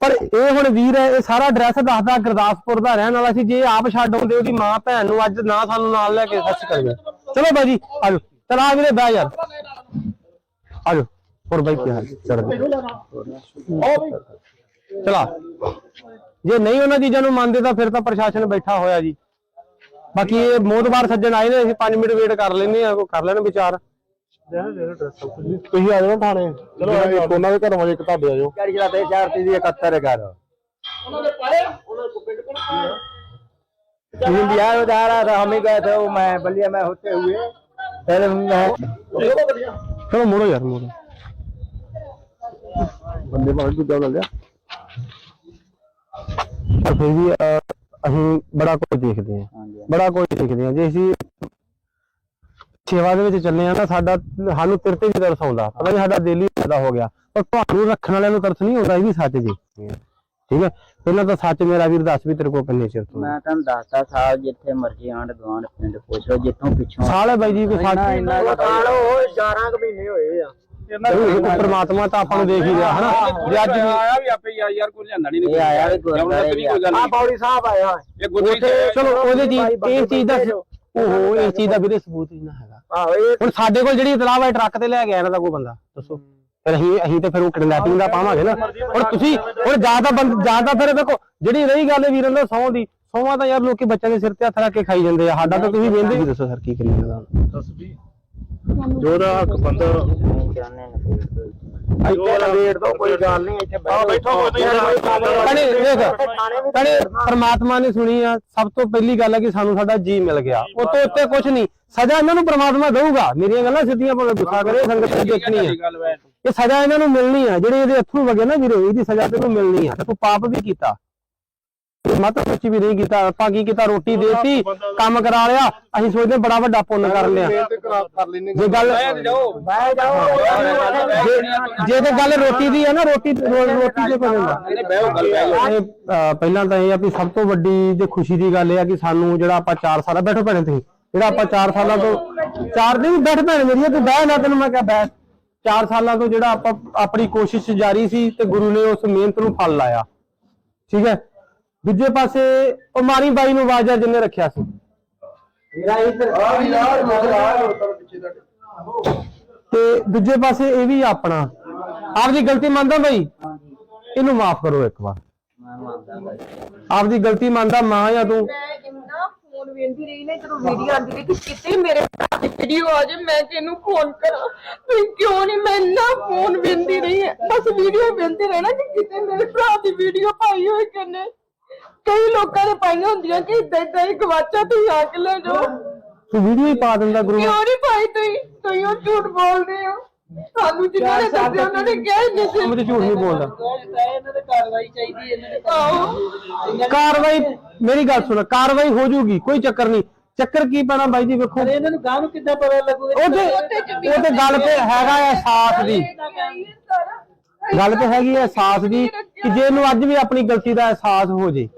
ਪਰ ਇਹ ਹੁਣ ਵੀਰ ਹੈ ਇਹ ਸਾਰਾ ਐਡਰੈਸ ਦੱਸਦਾ ਗੁਰਦਾਸਪੁਰ ਦਾ ਰਹਿਣ ਵਾਲਾ ਸੀ। ਜੇ ਆਪ ਛੱਡ ਆਉਂਦੇ ਉਹਦੀ ਮਾਂ ਭੈਣ ਨੂੰ ਅੱਜ ਨਾ ਸਾਨੂੰ ਨਾਲ ਲੈ ਕੇ ਸੱਚ ਕਰੀਏ ਚਲੋ ਬਾਜੀ ਆਜੋ ਚਲ ਆ ਵੀਰੇ ਬਹਿ ਯਾਰ ਆਜੋ ਹੋਰ ਬਾਈ ਕੀ ਹਾਲ ਚੜ੍ਹਦੀ। ਚਲਾ ਜੇ ਨਹੀਂ ਉਹਨਾਂ ਚੀਜ਼ਾਂ ਨੂੰ ਮੰਨਦੇ ਤਾਂ ਫਿਰ ਤਾਂ ਪ੍ਰਸ਼ਾਸਨ ਬੈਠਾ ਹੋਇਆ ਜੀ ਬਾਕੀ ਇਹ ਮੋਦਬਾਰ ਸੱਜਣ ਆਏ ਨੇ ਅਸੀਂ 5 ਮਿੰਟ ਵੇਟ ਕਰ ਲੈਂਦੇ ਆ ਉਹ ਕਰ ਲੈਣ ਵਿਚਾਰ ਤੁਸੀਂ ਆ ਜਾਓ ਥਾਣੇ ਚਲੋ ਇੱਕ ਉਹਨਾਂ ਦੇ ਘਰੋਂ ਇੱਕ ਤੁਹਾਡੇ ਆ ਜਾਓ गाड़ी चलाते हैं चार तीन इकहत्तर ग्यारह तीन बिहार में जा रहा था हम ही गए थे वो मैं बलिया में होते हुए पहले मैं ਚਲੋ ਮੋੜੋ ਯਾਰ ਮੋੜੋ ਬੰਦੇ ਬਾਹਰ ਦੂਜਾ ਲੈ ਲਿਆ ਤਾਂ ਫਿਰ ਵੀ ਅਸੀਂ ਬੜਾ ਕੁਝ ਦੇਖਦੇ ਹਾਂ। ਬੜਾ ਕੁਝ ਦੇਖਦੇ ਹਾਂ। ਜੇ ਅਸੀਂ ਸੇਵਾ ਦੇ ਵਿੱਚ ਚੱਲੇ ਆ ਤਾਂ ਸਾਡਾ ਸਾਨੂੰ ਤੇਰੇ ਤੇ ਵੀ ਤਰਸ ਆਉਂਦਾ। ਪਤਾ ਨਹੀਂ ਸਾਡਾ ਦਿਲ ਪੈਦਾ ਹੋ ਗਿਆ। ਪਰ ਤੁਹਾਨੂੰ ਰੱਖਣ ਵਾਲਿਆਂ ਨੂੰ ਤਰਸ ਨਹੀਂ ਆਉਂਦਾ ਇਹ ਵੀ ਸੱਚ ਜੀ। ਠੀਕ ਹੈ? ਪਹਿਲਾਂ ਤਾਂ ਸੱਚ ਮੇਰਾ ਵੀਰ ਦੱਸ ਵੀ ਤੇਰੇ ਕੋਲ ਕਿੰਨੇ ਚਿਰ ਤੋਂ। ਮੈਂ ਤੁਹਾਨੂੰ ਦੱਸਦਾ ਸਾਹਿਬ ਜਿੱਥੇ ਮਰਜ਼ੀ ਆਂਡ ਗਵਾਂਡ ਪਿੰਡ ਪੁੱਛ ਜਿੱਥੋਂ ਪਿੱਛੋਂ ਸਾਲੇ ਬਾਈ ਜੀ ਕੋਈ ਸੱਚ ਇੰਨਾ- 11 ਕੁ ਮਹੀਨੇ ਹੋਏ ਆ। ਪਰਮਾਤਮਾ ਤਾਂ ਆਪਾਂ ਨੂੰ ਦੇਖ ਹੀ ਰਿਹਾ ਹਨਾ? ਜੇ ਅੱਜ ਆਇਆ ਵੀ ਆਪੇ ਯਾਰ ਯਾਰ ਕੋਈ ਲਿਆਂਦਾ ਨਹੀਂ ਆਇਆ ਵੀ ਗੁਰਦਾਰੇ ਆ। ਪੌੜੀ ਸਾਹਿਬ ਆਇਆ ਇਹ ਗੁਰਦਾਰੇ ਚਲੋ ਉਹਦੇ ਜੀ ਇਹ ਚੀਜ਼ ਦਾ ਉਹ ਇਹ ਚੀਜ਼ ਦਾ ਵੀਰੇ ਸਬੂਤ ਹੀ ਨਾ ਹੈਗਾ। ਹੁਣ ਸਾਡੇ ਕੋਲ ਜਿਹੜੀ ਇਤਲਾਹ ਹੈ ਟਰੱਕ ਤੇ ਲੈ ਗਿਆ ਇਹਨਾਂ ਦਾ ਕੋਈ ਬੰਦਾ ਦੱਸੋ। ਫਿਰ ਅਸੀਂ ਅਸੀਂ ਤੇ ਫਿਰ ਉਹ ਕਿਡਨੈਪਿੰਗ ਦਾ ਪਾਵਾਂਗੇ ਨਾ। ਹੁਣ ਤੁਸੀਂ ਹੁਣ ਜ਼ਿਆਦਾ ਬੰਦ ਜ਼ਿਆਦਾ ਫਿਰ ਦੇਖੋ ਜਿਹੜੀ ਰਹੀ ਗੱਲ ਵੀਰਾਂ ਦਾ ਸੌਂ ਦੀ ਸੌਂਾਂ ਤਾਂ ਯਾਰ ਲੋਕੀ ਬੱਚਿਆਂ ਦੇ ਸਿਰ ਤੇ ਹੱਥ ਰੱਖ ਕੇ ਖਾਈ ਜਾਂਦੇ ਆ। ਸਾਡਾ ਤਾਂ ਤੁਸੀਂ ਵੇਂਦੇ ਦੱਸੋ ਸਰ ਕੀ ਕਰੀਏ ਦੱਸ ਵੀ। ਜੋ ਇੱਕ ਬੰਦਾ ਚਾਹੁੰਦੇ ਨੇ ਸੁਣੀ ਆ ਸਭ ਤੋਂ ਪਹਿਲੀ ਗੱਲ ਹੈ ਕਿ ਸਾਨੂੰ ਸਾਡਾ ਜੀ ਮਿਲ ਗਿਆ। ਉਹ ਤੋਂ ਉੱਤੇ ਕੁਝ ਨਹੀਂ। ਸਜ਼ਾ ਇਹਨਾਂ ਨੂੰ ਪ੍ਰਮਾਤਮਾ ਦੇਊਗਾ। ਮੇਰੀਆਂ ਗੱਲਾਂ ਸਿੱਧੀਆਂ ਭਾਵੇਂ ਗੁੱਸਾ ਕਰੇ ਸੰਗਤ ਦੇਖਣੀ ਹੈ ਇਹ ਸਜ਼ਾ ਇਹਨਾਂ ਨੂੰ ਮਿਲਣੀ ਆ। ਜਿਹੜੇ ਇਹਦੇ ਅੱਥਰੂ ਵਗੇ ਨਾ ਵੀਰੇ ਇਹਦੀ ਸਜ਼ਾ ਤੈਨੂੰ ਮਿਲਣੀ ਆ। ਤੂੰ ਪਾਪ ਵੀ ਕੀਤਾ। ਮਤ ਸੱਚੀ ਵੀ ਨਹੀਂ ਕੀਤਾ ਆਪਾਂ ਕੀ ਕੀਤਾ ਰੋਟੀ ਦੇਤੀ ਕੰਮ ਕਰਾ ਲਿਆ ਅਸੀਂ ਸੋਚਦੇ ਬੜਾ ਵੱਡਾ ਪੁੰਨ ਕਰ ਲਿਆ। ਜੇ ਗੱਲ ਜੇ- ਜੇ ਤੇ ਗੱਲ ਰੋਟੀ ਦੀ ਆ ਨਾ ਰੋਟੀ ਰੋਟੀ ਇਹ, ਅਹ, ਪਹਿਲਾਂ ਤਾਂ ਇਹ ਆ ਵੀ ਸਭ ਤੋਂ ਵੱਡੀ ਜੇ ਖੁਸ਼ੀ ਦੀ ਗੱਲ ਇਹ ਆ ਕਿ ਸਾਨੂੰ ਜਿਹੜਾ ਆਪਾਂ 4 ਸਾਲਾਂ ਬੈਠੋ ਭੈਣੇ ਤੁਸੀਂ। ਜਿਹੜਾ ਆਪਾਂ 4 ਸਾਲਾਂ ਤੋਂ 4 ਦਿਨ ਬੈਠ ਭੈਣ ਮੇਰੀ ਤੂੰ ਬਹਿ ਨਾ ਤੈਨੂੰ ਮੈਂ ਕਿਹਾ ਬੈਠ 4 ਸਾਲਾਂ ਤੋਂ ਜਿਹੜਾ ਆਪਾਂ ਆਪਣੀ ਕੋਸ਼ਿਸ਼ ਜਾਰੀ ਸੀ ਤੇ ਗੁਰੂ ਨੇ ਉਸ ਮਿਹਨਤ ਨੂੰ ਫਲ ਲਾਇਆ। ਠੀਕ ਹੈ? ਦੂਜੇ ਪਾਸੇ ਉਹ ਮਾਰੀ ਬਾਈ ਨੂੰ ਆਵਾਜ਼ਾ ਜਿੰਨੇ ਰੱਖਿਆ ਸੀ। ਤੇ ਦੂਜੇ ਪਾਸੇ ਇਹ ਵੀ ਆਪਣਾ। ਆਪਦੀ ਗਲਤੀ ਮੰਨਦਾ ਬਾਈ? ਇਹਨੂੰ ਮਾਫ ਕਰੋ ਇੱਕ ਵਾਰ। ਮੈਂ ਮੰਨਦਾ ਬਾਈ ਆਪਦੀ ਗਲਤੀ ਮੰਨਦਾ ਮਾਂ ਜਾਂ ਤੂੰ? ਮੈਂ ਇੰਨਾ ਫੋਨ ਵੇਂਦੀ ਰਹੀ ਨਾ ਜਦੋਂ ਵੀਡੀਓ ਆਉਂਦੀ ਰਹੀ ਕਿ ਕਿਤੇ ਮੇਰੇ ਭਰਾ ਦੀ ਵੀਡੀਓ ਆ ਜਾਏ ਮੈਂ ਤੈਨੂੰ ਫੋਨ ਕਰਾਂ? ਤੂੰ ਕਿਉਂ ਨਹੀਂ ਮੈਂ ਇੰਨਾ ਫੋਨ ਵੇਂਦੀ ਰਹੀ? ਹੈ ਬਸ ਵੀਡੀਓ ਵੇਂਦੀ ਰਹਿਣਾ ਕਿ ਕਿਤੇ ਮੇਰੇ ਭਰਾ ਦੀ ਵੀਡੀਓ ਪਾਈ ਹੋਈ ਕਿਨੇ ਕਈ ਲੋਕਾਂ ਨੇ ਪਾਈਆਂ ਹੁੰਦੀਆਂ ਕਿ ਇਦਾਂ ਇਦਾਂ ਹੀ ਗਵਾਚਾ ਤੁਸੀਂ ਆ ਕੇ ਲੈ ਜਾਓ। ਤੂੰ ਵੀਡੀਓ ਹੀ ਪਾ ਦਿੰਦਾ ਗੁਰੂ ਕਿਉਂ ਨਹੀਂ ਪਾਈ ਤੁਸੀਂ? ਤੁਸੀਂ ਉਹ ਝੂਠ ਬੋਲਦੇ ਹੋ। ਸਾਨੂੰ ਜਿਨ੍ਹਾਂ ਨੇ ਦੱਸਿਆ ਉਹਨਾਂ ਨੇ ਕਿਹਾ ਹੀ ਨਹੀਂ ਸੀ ਮੈਂ ਤੇ ਝੂਠ ਨਹੀਂ ਬੋਲਦਾ। ਇਹਨਾਂ ਤੇ ਕਾਰਵਾਈ ਚਾਹੀਦੀ ਇਹਨਾਂ ਦੇ ਕਾਰਵਾਈ ਮੇਰੀ ਗੱਲ ਸੁਣ ਕਾਰਵਾਈ ਹੋ ਜੂਗੀ ਕੋਈ ਚੱਕਰ ਨਹੀਂ। ਚੱਕਰ ਕੀ ਪੈਣਾ ਬਾਈ ਜੀ ਵੇਖੋ। ਇਹਨਾਂ ਨੂੰ ਗਾਂ ਨੂੰ ਕਿੱਦਾਂ ਪਤਾ ਲੱਗੂਗਾ? ਉਹ ਤੇ ਉਹ ਤੇ ਗੱਲ ਤੇ ਹੈਗਾ ਹੈ ਸਾਥ ਦੀ। ਗੱਲ ਤੇ ਹੈਗੀ ਹੈ ਸਾਥ ਦੀ ਕਿ ਜੇ ਇਹਨੂੰ ਅੱਜ ਵੀ ਆਪਣੀ ਗਲਤੀ ਦਾ ਅਹਿਸਾਸ ਹੋ ਜੇ।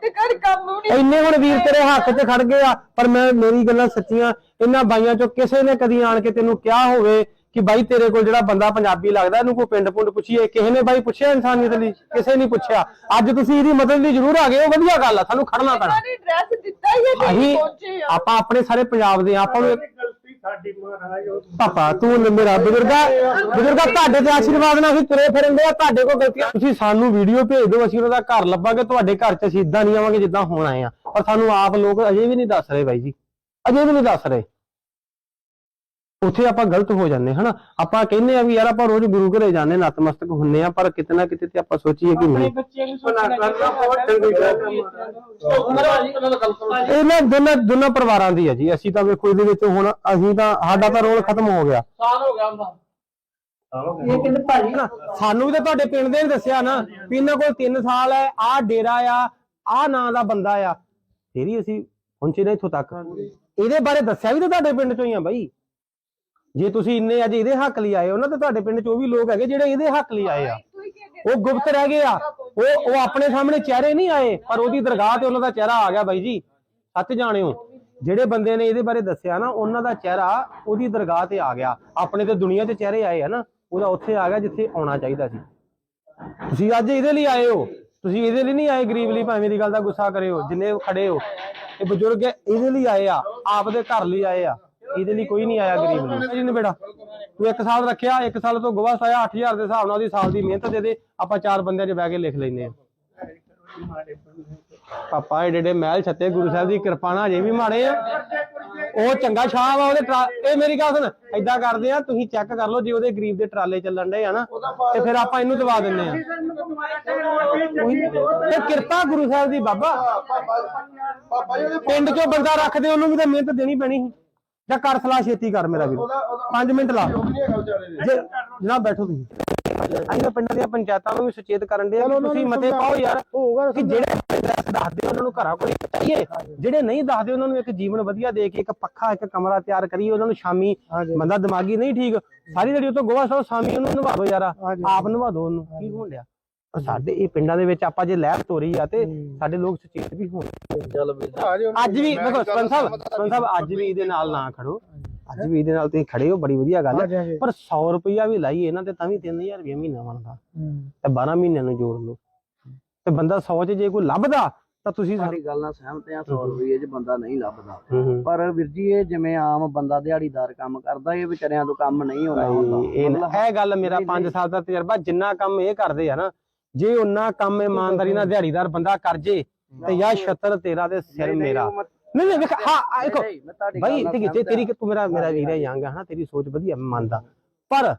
ਤੇ ਘਰ ਕੰਮ ਨਹੀਂ ਇੰਨੇ ਹੁਣ ਵੀਰ ਤੇਰੇ ਹੱਥ 'ਚ ਖੜ ਗਏ ਆ ਪਰ ਮੈਂ ਮੇਰੀ ਗੱਲਾਂ ਸੱਚੀਆਂ ਇਹਨਾਂ ਬਾਈਆਂ ਚੋਂ ਕਿਸੇ ਨੇ ਕਦੀ ਆਣ ਕੇ ਤੈਨੂੰ ਕਿਹਾ ਹੋਵੇ ਕਿ ਬਾਈ ਤੇਰੇ ਕੋਲ ਜਿਹੜਾ ਬੰਦਾ ਪੰਜਾਬੀ ਲੱਗਦਾ ਇਹਨੂੰ ਕੋਈ ਪਿੰਡ ਪੁੰਡ ਪੁੱਛੀਏ ਕਿਸੇ ਨੇ ਬਾਈ ਪੁੱਛਿਆ ਇਨਸਾਨੀਅਤ ਲਈ? ਕਿਸੇ ਨੇ ਪੁੱਛਿਆ। ਅੱਜ ਤੁਸੀਂ ਇਹਦੀ ਮਦਦ ਲਈ ਜ਼ਰੂਰ ਆ ਗਏ ਹੋ ਵਧੀਆ ਗੱਲ ਆ ਸਾਨੂੰ ਖੜਨਾ ਪੈਣਾ। ਉਹਨਾਂ ਨੇ ਡਰੈਸ ਦਿੱਤਾ ਹੀ ਹੈ ਤੇ ਅਸੀਂ ਪਹੁੰਚੇ ਆਪਾਂ ਆਪਣੇ ਸਾਰੇ ਪੰਜਾਬ ਦੇ ਆ, ਆਪਾਂ ਨੂੰ ਇੱਕ- ਪਾਪਾ, ਤੂੰ ਨ- ਮੇਰਾ ਬਜ਼ੁਰਗਾ। ਬਜ਼ੁਰਗਾ, ਤੁਹਾਡੇ ਤੇ ਆਸ਼ੀਰਵਾਦ ਨਾਲ ਅਸੀਂ ਤੁਰੇ ਫਿਰਦੇ ਆ ਤੁਹਾਡੇ ਕੋਲ ਗਲਤੀਆਂ। ਤੁਸੀਂ ਸਾਨੂੰ ਵੀਡੀਓ ਭੇਜ ਦਿਓ, ਅਸੀਂ ਉਹਨਾਂ ਦਾ ਘਰ ਲੱਭਾਂਗੇ, ਤੁਹਾਡੇ ਘਰ 'ਚ ਅਸੀਂ ਇਦਾਂ ਨਹੀਂ ਆਵਾਂਗੇ ਜਿੱਦਾਂ ਹੁਣ ਆਏ ਆ ਪਰ ਸਾਨੂੰ ਆਪ ਲੋਕ ਅਜੇ ਵੀ ਨਹੀਂ ਦੱਸ ਰਹੇ ਬਾਈ ਜੀ। ਅਜੇ ਵੀ ਨਹੀਂ ਦੱਸ ਰਹੇ। ਉੱਥੇ ਆਪਾਂ ਗਲਤ ਹੋ ਜਾਂਦੇ, ਹਨਾ? ਆਪਾਂ ਕਹਿੰਦੇ ਆ ਵੀ ਯਾਰ ਆਪਾਂ ਰੋਜ਼ ਗੁਰੂ ਘਰੇ ਜਾਂਦੇ, ਨਤਮਸਤਕ ਹੁੰਨੇ ਆ ਪਰ ਕਿਤੇ ਨਾ ਕਿਤੇ ਤੇ ਆਪਾਂ ਸੋਚੀਏ ਕਿ ਨਹੀਂ। ਬੱਚੇ ਨੂੰ ਸੋਚਣਾ ਇਹਨਾਂ ਦੋਨਾਂ ਦੋਨਾਂ ਪਰਿਵਾਰਾਂ ਦੀ ਹੈ ਜੀ। ਅਸੀਂ ਤਾਂ ਵੇਖੋ ਇਹਦੇ ਵਿੱਚ ਹੁਣ ਅਸੀਂ ਤਾਂ, ਸਾਡਾ ਤਾਂ ਰੋਲ ਖਤਮ ਹੋ ਗਿਆ। ਇਹ ਕਹਿੰਦੇ ਭਾਜੀ ਸਾਨੂੰ ਵੀ ਤਾਂ ਤੁਹਾਡੇ ਪਿੰਡ ਦੇ ਨੇ ਦੱਸਿਆ ਨਾ ਵੀ ਇਹਨਾਂ ਕੋਲ 3 ਸਾਲ ਹੈ, ਆਹ ਡੇਰਾ ਆ, ਆਹ ਨਾਂ ਦਾ ਬੰਦਾ ਆ। ਫੇਰੀ ਅਸੀਂ ਪਹੁੰਚੇ ਨੇ ਇੱਥੋਂ ਤੱਕ। ਇਹਦੇ ਬਾਰੇ ਦੱਸਿਆ ਵੀ ਤਾਂ ਤੁਹਾਡੇ ਪਿੰਡ ਚੋਂ ਹੀ ਆ ਬਾਈ। ਜੇ ਤੁਸੀਂ ਇੰਨੇ ਅੱਜ ਇਹਦੇ ਹੱਕ ਲਈ ਆਏ ਹੋ ਨਾ, ਤਾਂ ਤੁਹਾਡੇ ਪਿੰਡ ਚ ਉਹ ਵੀ ਲੋਕ ਹੈਗੇ ਜਿਹੜੇ ਇਹਦੇ ਹੱਕ ਲਈ ਆਏ ਆ। ਉਹ ਗੁਪਤ ਰਹਿ ਗਏ ਆ। ਉਹ ਉਹ ਆਪਣੇ ਸਾਹਮਣੇ ਚਿਹਰੇ ਨਹੀਂ ਆਏ, ਪਰ ਉਹਦੀ ਦਰਗਾਹ ਤੇ ਉਹਨਾਂ ਦਾ ਚਿਹਰਾ ਆ ਗਿਆ ਬਾਈ ਜੀ। ਸੱਚ ਜਾਣਿਓ, ਜਿਹੜੇ ਬੰਦੇ ਨੇ ਇਹਦੇ ਬਾਰੇ ਦੱਸਿਆ ਨਾ, ਉਹਨਾਂ ਦਾ ਚਿਹਰਾ ਉਹਦੀ ਦਰਗਾਹ ਤੇ ਆ ਗਿਆ। ਆਪਣੇ ਤੇ ਦੁਨੀਆ 'ਚ ਚਿਹਰੇ ਆਏ ਆ ਨਾ, ਉਹਦਾ ਉੱਥੇ ਆ ਗਿਆ ਜਿੱਥੇ ਆਉਣਾ ਚਾਹੀਦਾ ਸੀ। ਤੁਸੀਂ ਅੱਜ ਇਹਦੇ ਲਈ ਆਏ ਹੋ। ਤੁਸੀਂ ਇਹਦੇ ਲਈ ਨਹੀਂ ਆਏ ਗਰੀਬ ਲਈ, ਭਾਵੇਂ ਮੇਰੀ ਗੱਲ ਦਾ ਗੁੱਸਾ ਕਰਿਓ, ਜਿੰਨੇ ਖੜੇ ਹੋ। ਇਹ ਬਜ਼ੁਰਗ ਇਹਦੇ ਲਈ ਆਏ ਆ, ਆਪ ਦੇ ਘਰ ਲਈ ਆਏ ਆ। ਇਹਦੇ ਲਈ ਕੋਈ ਨਹੀਂ ਆਇਆ ਗਰੀਬ ਲਈ ਜੀ ਨੇ ਬੇਟਾ ਤੂੰ ਇੱਕ ਸਾਲ ਰੱਖਿਆ ਇੱਕ ਸਾਲ ਤੋਂ ਗਵਾ ਸਾਇਆ 8000 ਦੇ ਹਿਸਾਬ ਨਾਲ ਉਹਦੀ ਸਾਲ ਦੀ ਮਿਹਨਤ ਦੇ ਦੇ ਆਪਾਂ ਚਾਰ ਬੰਦਿਆਂ 'ਚ ਬਹਿ ਕੇ ਲਿਖ ਲੈਨੇ ਆ ਪਾਪਾ ਏਡੇ ਏਡੇ ਮਹਿਲ ਛੱਤੇ ਗੁਰੂ ਸਾਹਿਬ ਦੀ ਕਿਰਪਾ ਨਾਲ ਅਜੇ ਵੀ ਮਾੜੇ ਆ। ਉਹ ਚੰਗਾ ਸ਼ਾਹ ਵਾ ਉਹਦੇ ਟਰਾ- ਇਹ ਮੇਰੀ ਗੱਲ ਸੁਣ ਏਦਾਂ ਕਰਦੇ ਆ ਤੁਸੀਂ ਚੈੱਕ ਕਰ ਲਓ ਜੇ ਉਹਦੇ ਗਰੀਬ ਦੇ ਟਰਾਲੇ ਚੱਲਣ ਦੇ ਆ ਨਾ ਤੇ ਫਿਰ ਆਪਾਂ ਇਹਨੂੰ ਦਵਾ ਦਿੰਨੇ ਆ। ਇਹ ਕਿਰਪਾ ਗੁਰੂ ਸਾਹਿਬ ਦੀ ਬਾਬਾ। ਪਾਪਾ ਜੀ ਉਹਦੇ ਪਿੰਡ ਚੋਂ ਬੰਦਾ ਰੱਖਦੇ ਉਹਨੂੰ ਵੀ ਤਾਂ ਮਿਹਨਤ ਦੇਣੀ ਪੈਣੀ ਸੀ। ਜਾਂ ਕਰ ਸਲਾਹ ਛੇਤੀ ਕਰ ਮੇਰਾ ਵੀਰ। 5 ਮਿੰਟ ਲਾ। ਜਨਾਬ ਬੈਠੋ ਤੁਸੀਂ। ਅਸੀਂ ਤਾਂ ਪਿੰਡਾਂ ਦੀਆਂ ਪੰਚਾਇਤਾਂ ਨੂੰ ਵੀ ਸੁਚੇਤ ਕਰਨ ਦੇ ਤੁਸੀਂ ਮਤੇ ਪਾਓ ਯਾਰ ਕਿ ਜਿਹੜੇ ਦੱਸਦੇ ਉਹਨਾਂ ਨੂੰ ਘਰਾਂ ਕੋਲ ਚਾਹੀਏ ਜਿਹੜੇ ਨਹੀਂ ਦੱਸਦੇ ਉਹਨਾਂ ਨੂੰ ਇੱਕ ਜੀਵਨ ਵਧੀਆ ਦੇ ਕੇ ਇੱਕ ਪੱਖਾ ਇੱਕ ਕਮਰਾ ਤਿਆਰ ਕਰੀਏ ਉਹਨਾਂ ਨੂੰ ਸ਼ਾਮੀ ਬੰਦਾ ਦਿਮਾਗੀ ਨਹੀਂ ਠੀਕ। ਸਾਰੀ ਜਿਹੜੀ ਉਹ ਤੋਂ ਗੋਹਾ ਸੋ ਸ਼ਾਮੀ ਉਹਨੂੰ ਨਵਾ ਦਿਓ ਯਾਰ। ਆਪ ਨਵਾ ਦਿਓ ਉਹਨੂੰ। ਕੀ ਹੋਣ ਡਿਆ? ਸਾਡੇ ਇਹ ਪਿੰਡਾਂ ਦੇ ਵਿੱਚ ਆਪਾਂ ਜੇ ਲਹਿਰ ਤੋਰੀ ਆ ਤੇ ਸਾਡੇ ਲੋਕ ਸੁਚੇਤ ਵੀ ਹੋਣ। ਅੱਜ ਵੀ ਦੇਖੋ ਸਰਪੰਚ ਸਾਹਿਬ ਸਰਪੰਚ ਸਾਹਿਬ ਅੱਜ ਵੀ ਇਹਦੇ ਨਾਲ ਨਾ ਖੜੋ। ਅੱਜ ਵੀ ਇਹਦੇ ਨਾਲ ਤੁਸੀਂ ਖੜੇ ਹੋ ਬੜੀ ਵਧੀਆ ਗੱਲ ਹੈ ਪਰ 100 ਰੁਪਇਆ ਵੀ ਲਾਈਏ ਇਹਨਾਂ ਤੇ ਤਾਂ ਵੀ 3000 ਰੁਪਇਆ ਮਹੀਨਾ ਬਣਦਾ। ਤੇ 12 ਮਹੀਨਿਆਂ ਨੂੰ ਜੋੜ ਲਓ। ਤੇ ਬੰਦਾ 100 ਚ ਜੇ ਕੋਈ ਲੱਭਦਾ ਤਾਂ ਤੁਸੀਂ ਸਾਡੀ ਗੱਲ ਨਾਲ ਸਹਿਮਤ ਆ 100 ਰੁਪਏ ਚ ਬੰਦਾ ਨਹੀਂ ਲੱਭਦਾ। ਪਰ ਵੀਰ ਜੀ ਇਹ ਜਿਵੇਂ ਆਮ ਬੰਦਾ ਦਿਹਾੜੀਦਾਰ ਕੰਮ ਕਰਦਾ ਇਹ ਵਿਚਾਰਿਆਂ ਤੋਂ ਕੰਮ ਨਹੀਂ ਹੋਣਾ ਹੁੰਦਾ। ਇਹ ਇਹ ਗੱਲ ਮੇਰਾ 5 ਸਾਲ ਦਾ ਤਜਰਬਾ ਜਿੰਨਾ ਕੰਮ ਇਹ ਕਰਦੇ ਆ ਨਾ ਜੇ ਉਹਨਾਂ ਕੰਮ ਇਮਾਨਦਾਰੀ ਨਾਲ ਦਿਹਾੜੀਦਾਰ ਬੰਦਾ ਕਰ ਜੇ ਤੇ ਯਾ ਛਤਰ ਤੇਰਾ ਤੇ ਸਿਰ ਮੇਰਾ। ਨਹੀਂ ਨਹੀਂ ਵੇਖ ਹਾਂ ਦੇਖੋ। ਭਾਈ ਹੈ ਤੇਰੀ ਤੂੰ ਮੇਰਾ ਮੇਰਾ ਵੀਰ ਹੈ ਯੰਗ ਹੈ ਨਾ ਤੇਰੀ ਸੋਚ ਵਧੀਆ ਮੈਂ ਮੰਨਦਾ। ਪਰ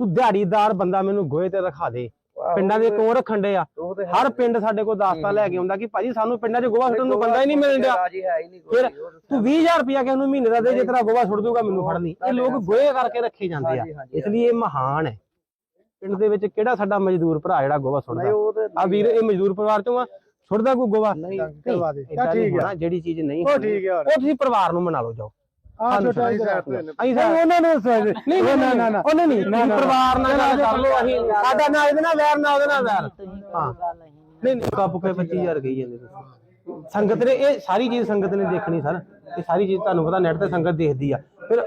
ਤੂੰ ਦਿਹਾੜੀਦਾਰ ਬੰਦਾ ਮੈਨੂੰ ਗੋਏ ਤੇ ਰਖਾ ਦੇ। ਪਿੰਡਾਂ ਦੇ ਕੋਲ ਰੱਖਣ ਦੇ ਆ। ਤੇ ਹਰ ਪਿੰਡ ਸਾਡੇ ਕੋਲ ਦਾਸਤਾਨ ਲੈ ਕੇ ਆਉਂਦਾ ਕਿ ਭਾਜੀ ਸਾਨੂੰ ਪਿੰਡਾਂ 'ਚ ਗੋਵਾ ਸੁੱਟਣ ਨੂੰ ਬੰਦਾ ਹੀ ਨਹੀਂ ਮਿਲਣ ਡਿਆ ਫਿਰ ਤੂੰ 20000 ਰੁਪਇਆ ਕਿਸੇ ਨੂੰ ਮਹੀਨੇ ਦਾ ਦੇ ਜੇ ਤੇਰਾ ਗੋਵਾ ਸੁੱਟ ਦੂਗਾ ਮੈਨੂੰ ਫੜ ਲਈ ਇਹ ਲੋਕ ਗੋਏ ਕਰਕੇ ਰੱਖੇ ਜਾਂਦੇ ਆ। ਇਸ ਲਈ ਇਹ ਮਹਾਨ ਹੈ। ਪਿੰਡ ਦੇ ਵਿੱਚ ਕਿਹੜਾ ਸਾਡਾ ਮਜ਼ਦੂਰ ਭਰਾ ਜਿਹੜਾ ਗੋਵਾ ਸੁੱਟਦਾ? ਆ ਵੀਰ ਇਹ ਮਜ਼ਦੂਰ ਪਰਿਵਾਰ ਚੋਂ ਆ? ਸੁੱਟਦਾ ਕੋਈ ਗੋਵਾ ਨਹੀਂ ਕਰਵਾ ਦੇ। ਠੀਕ ਹੈ। ਜਿਹੜੀ ਚੀਜ਼ ਨਹੀਂ ਉਹ ਠੀਕ ਹੈ ਉਹ ਤੁਸੀਂ ਪਰਿਵਾਰ ਨੂੰ ਮਨਾ ਲਓ ਜਾਓ। ਆ ਛੋਟਾ ਹੀ ਅਸੀਂ ਸਰ ਉਹਨਾਂ ਨੂੰ ਨਹੀਂ ਨਹੀਂ ਨਾ ਨਾ ਉਹਨੇ ਨਹੀਂ ਤੁਸੀਂ ਪਰਿਵਾਰ ਨਾਲ ਗੱਲ ਕਰ ਲਓ ਅਸੀਂ ਸਾਡਾ ਨਾ ਇਹਦੇ ਨਾਲ ਵੈਰ ਨਾ ਉਹਦੇ ਨਾਲ ਵੈਰ। ਹਾਂ। ਨਹੀਂ। ਨਹੀਂ ਕਾਪੂ ਕੇ 25000 ਗਈ ਜਾਂਦੇ ਸੰਗਤ ਨੇ ਇਹ ਸਾਰੀ ਚੀਜ਼ ਸੰਗਤ ਨੇ ਦੇਖਣੀ ਸਰ। ਇਹ ਸਾਰੀ ਚੀਜ਼ ਤੁਹਾਨੂੰ ਪਤਾ ਨੈਟ ਤੇ ਸੰਗਤ ਦੇਖਦੀ ਆ। ਫਿਰ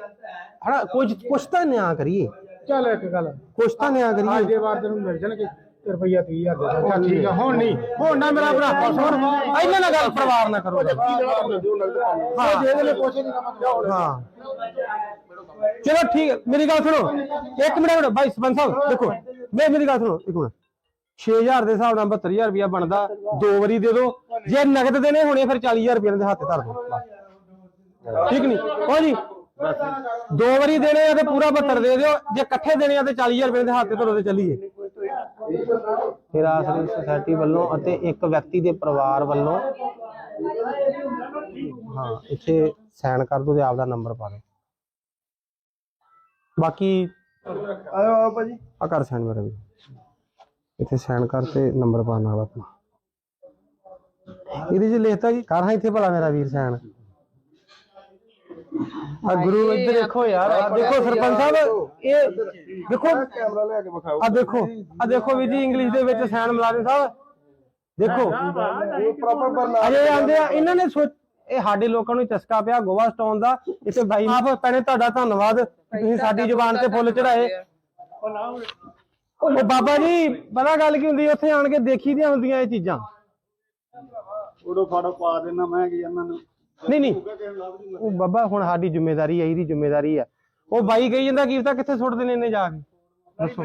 ਹਣਾ ਕੁਝ ਕੁਛ ਤਾਂ ਨਿਆਂ ਕਰੀਏ। ਚੱਲ ਇੱਕ ਗੱਲ। ਕੁਛ ਤਾਂ ਨਿਆਂ ਅੱਜ ਕਰੀਏ ਦੇ ਵਾਰ ਤੈਨੂੰ ਮਿਲ ਜਾਣਗੇ ਤੇ ਰੁਪਈਆ 30000 ਦੇ ਦੇ ਚੱਲ ਠੀਕ ਆ ਹੁਣ ਨਹੀਂ। ਹੁਣ ਨਾ ਮੇਰਾ ਭਰਾ ਸੁਣ ਇਹਨਾਂ ਨਾਲ ਗੱਲ ਪਰਿਵਾਰ ਨਾਲ ਕਰੋ। ਹਾਂ। ਜੇ ਇਹਦੇ ਕੋਸ਼ਿਸ਼ ਨਹੀਂ ਕਰਨਾ ਹਾਂ। ਚਲੋ ਠੀਕ ਹੈ ਮੇਰੀ ਗੱਲ ਸੁਣੋ। ਇੱਕ ਮਿੰਟ ਮਿੰਟ। ਭਾਈ ਸਰਪੰਚ ਸਾਹਿਬ ਦੇਖੋ। ਮੈਂ ਮੇਰੀ ਗੱਲ ਸੁਣੋ ਇੱਕ ਮਿੰਟ। 6000 ਦੇ ਹਿਸਾਬ ਨਾਲ 72000 ਰੁਪਇਆ ਬਣਦਾ। ਦੋ ਵਾਰੀ ਦੇ ਦਿਓ ਜੇ ਨਗਦ ਦੇਣੇ ਹੋਣੇ ਫਿਰ 40000 ਰੁਪਏ ਦੇ ਹੱਥ ਧਰ ਦਿਓ। ਠੀਕ ਨਹੀਂ? ਹੋ ਜੀ। ਦੋ ਵਾਰੀ ਦੇਣੇ ਆ ਤੇ ਪੂਰਾ 72 ਦੇ ਦਿਓ। ਜੇ ਇਕੱਠੇ ਦੇਣੇ ਆ ਤੇ 40000 ਰੁਪਏ ਦੇ ਹੱਥ ਧਰੋ ਤੇ ਚੱਲੀਏ। ਹਿਰਾਸਰੀ ਸੁਸਾਇਟੀ ਵੱਲੋਂ ਅਤੇ ਇੱਕ ਵਿਅਕਤੀ ਦੇ ਪਰਿਵਾਰ ਵੱਲੋਂ ਹਾਂ ਇੱਥੇ ਸਾਈਨ ਕਰ ਦਿਓ ਤੇ ਆਪਦਾ ਨੰਬਰ ਪਾ ਦਿਓ। ਬਾਕੀ ਆਇਓ ਆਓ ਭਾਜੀ। ਆ ਕਰ ਸਾਈਨ ਮੇਰਾ ਵੀ। ਇੱਥੇ ਸਾਈਨ ਕਰ ਤੇ ਨੰਬਰ ਪਾ ਨਾਲ ਆਪਣਾ। ਇਹਦੇ 'ਚ ਲਿਖਤਾ ਜੀ ਕਰ ਹਾਂ ਇੱਥੇ ਭਲਾ ਮੇਰਾ ਵੀਰ ਸਾਈਨ। ਆ ਗੁਰੂ ਇੱਧਰ ਦੇਖੋ ਯਾਰ ਆ ਦੇਖੋ ਸਰਪੰਚ ਸਾਹਿਬ ਇਹ ਦੇਖੋ ਕੈਮਰਾ ਲੈ ਕੇ ਵਿਖਾਓ। ਆ ਦੇਖੋ ਆ ਦੇਖੋ ਵੀ ਜੀ ਇੰਗਲਿਸ਼ ਦੇ ਵਿੱਚ ਸਾਈਨ ਮੁਲਾਜ਼ਮ ਸਾਹਿਬ। ਦੇਖੋ ਇਹ ਪ੍ਰੋਪਰ ਬਰਨਾ ਅਜੇ ਆਂਦੇ ਆ ਇਹਨਾਂ ਨੇ ਸੋਚ ਇਹ ਸਾਡੇ ਲੋਕਾਂ ਨੂੰ ਚਸਕਾ ਪਿਆ ਗੋਵਾ ਸਟਾਉਣ ਦਾ। ਇੱਥੇ ਬਾਈ ਆਪ ਭੈਣੇ ਤੁਹਾਡਾ ਧੰਨਵਾਦ ਤੁਸੀਂ ਸਾਡੀ ਜ਼ੁਬਾਨ ਤੇ ਫੁੱਲ ਚੜਾਏ ਉਹ ਬਾਬਾ ਜੀ ਪਤਾ ਗੱਲ ਕੀ ਹੁੰਦੀ ਉੱਥੇ ਆਣ ਕੇ ਦੇਖੀ ਦੀਆਂ ਹੁੰਦੀਆਂ ਇਹ ਚੀਜ਼ਾਂ। ਉਡੋ ਫਾੜੋ ਪਾ ਦੇਣਾ ਮੈਂ ਕੀ ਇਹਨਾਂ ਨੂੰ। ਨਹੀਂ ਨਹੀਂ। ਉਹ ਬਾਬਾ ਹੁਣ ਸਾਡੀ ਜ਼ਿੰਮੇਵਾਰੀ ਹੈ ਇਹਦੀ ਜ਼ਿੰਮੇਵਾਰੀ ਹੈ ਉਹ ਬਾਈ ਕਹੀ ਜਾਂਦਾ ਕੀ ਕਿੱਥੇ ਸੁੱਟਦੇ ਨੇ ਇਹਨੇ ਜਾ ਕੇ? ਦੱਸੋ।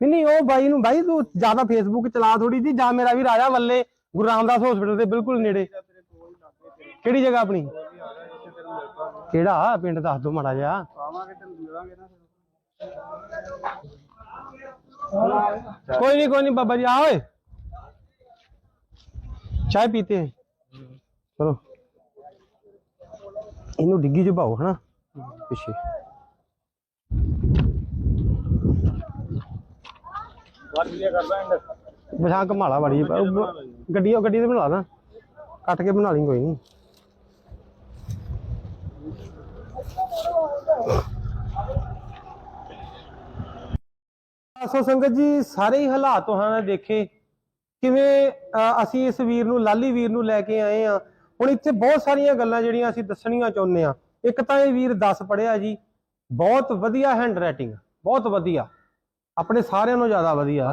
ਨਹੀਂ ਨਹੀਂ ਉਹ ਬਾਈ ਨੂੰ ਬਾਈ ਤੂੰ ਜ਼ਿਆਦਾ ਫੇਸਬੁੱਕ ਚਲਾ ਥੋੜੀ ਜੀ ਜਾਂ ਮੇਰਾ ਵੀ ਰਾਜਾ ਵੱਲੇ ਗੁਰੂ ਰਾਮਦਾਸ ਹਸਪੀਟਲ ਦੇ ਬਿਲਕੁਲ ਨੇੜੇ। ਕਿਹੜੀ ਜਗ੍ਹਾ ਆਪਣੀ? ਕਿਹੜਾ? ਪਿੰਡ ਦੱਸ ਦੋ ਮਾੜਾ ਜਿਹਾ। ਕੋਈ ਨਹੀਂ ਕੋਈ ਨਹੀਂ ਬਾਬਾ ਜੀ ਆ ਆਓ ਚਾਹ ਪੀਤੇ। ਚਲੋ ਇਹਨੂੰ ਡਿੱਗੀ ਚ ਪਾਓ ਹਨਾ? ਪਿੱਛੇ। ਬਸਾਂ ਕਮਾਲਾ ਬੜੀ ਗੱਡੀ ਉਹ ਗੱਡੀ ਤੇ ਬਣਾ ਲਾ ਕੱਟ ਕੇ ਬਣਾ ਲਈ, ਕੋਈ ਨਹੀਂ ਸੋ ਸੰਗਤ ਜੀ, ਸਾਰੇ ਹੀ ਹਾਲਾਤ ਤੁਹਾਨੂੰ ਦੇਖੇ। ਕਿਵੇਂ ਅਸੀਂ ਇਸ ਵੀਰ ਨੂੰ, ਲਾਲੀ ਵੀਰ ਨੂੰ ਲੈ ਕੇ ਆਏ ਆ ਹੁਣ ਇੱਥੇ ਬਹੁਤ ਸਾਰੀਆਂ ਗੱਲਾਂ ਜਿਹੜੀਆਂ ਅਸੀਂ ਦੱਸਣੀਆਂ ਚਾਹੁੰਦੇ ਆ ਇੱਕ ਤਾਂ ਇਹ ਵੀਰ 10 ਪੜਿਆ ਜੀ ਬਹੁਤ ਵਧੀਆ ਹੈਂਡ ਰਾਈਟਿੰਗ ਬਹੁਤ ਵਧੀਆ। ਆਪਣੇ ਸਾਰਿਆਂ ਨਾਲੋਂ ਜ਼ਿਆਦਾ ਵਧੀਆ।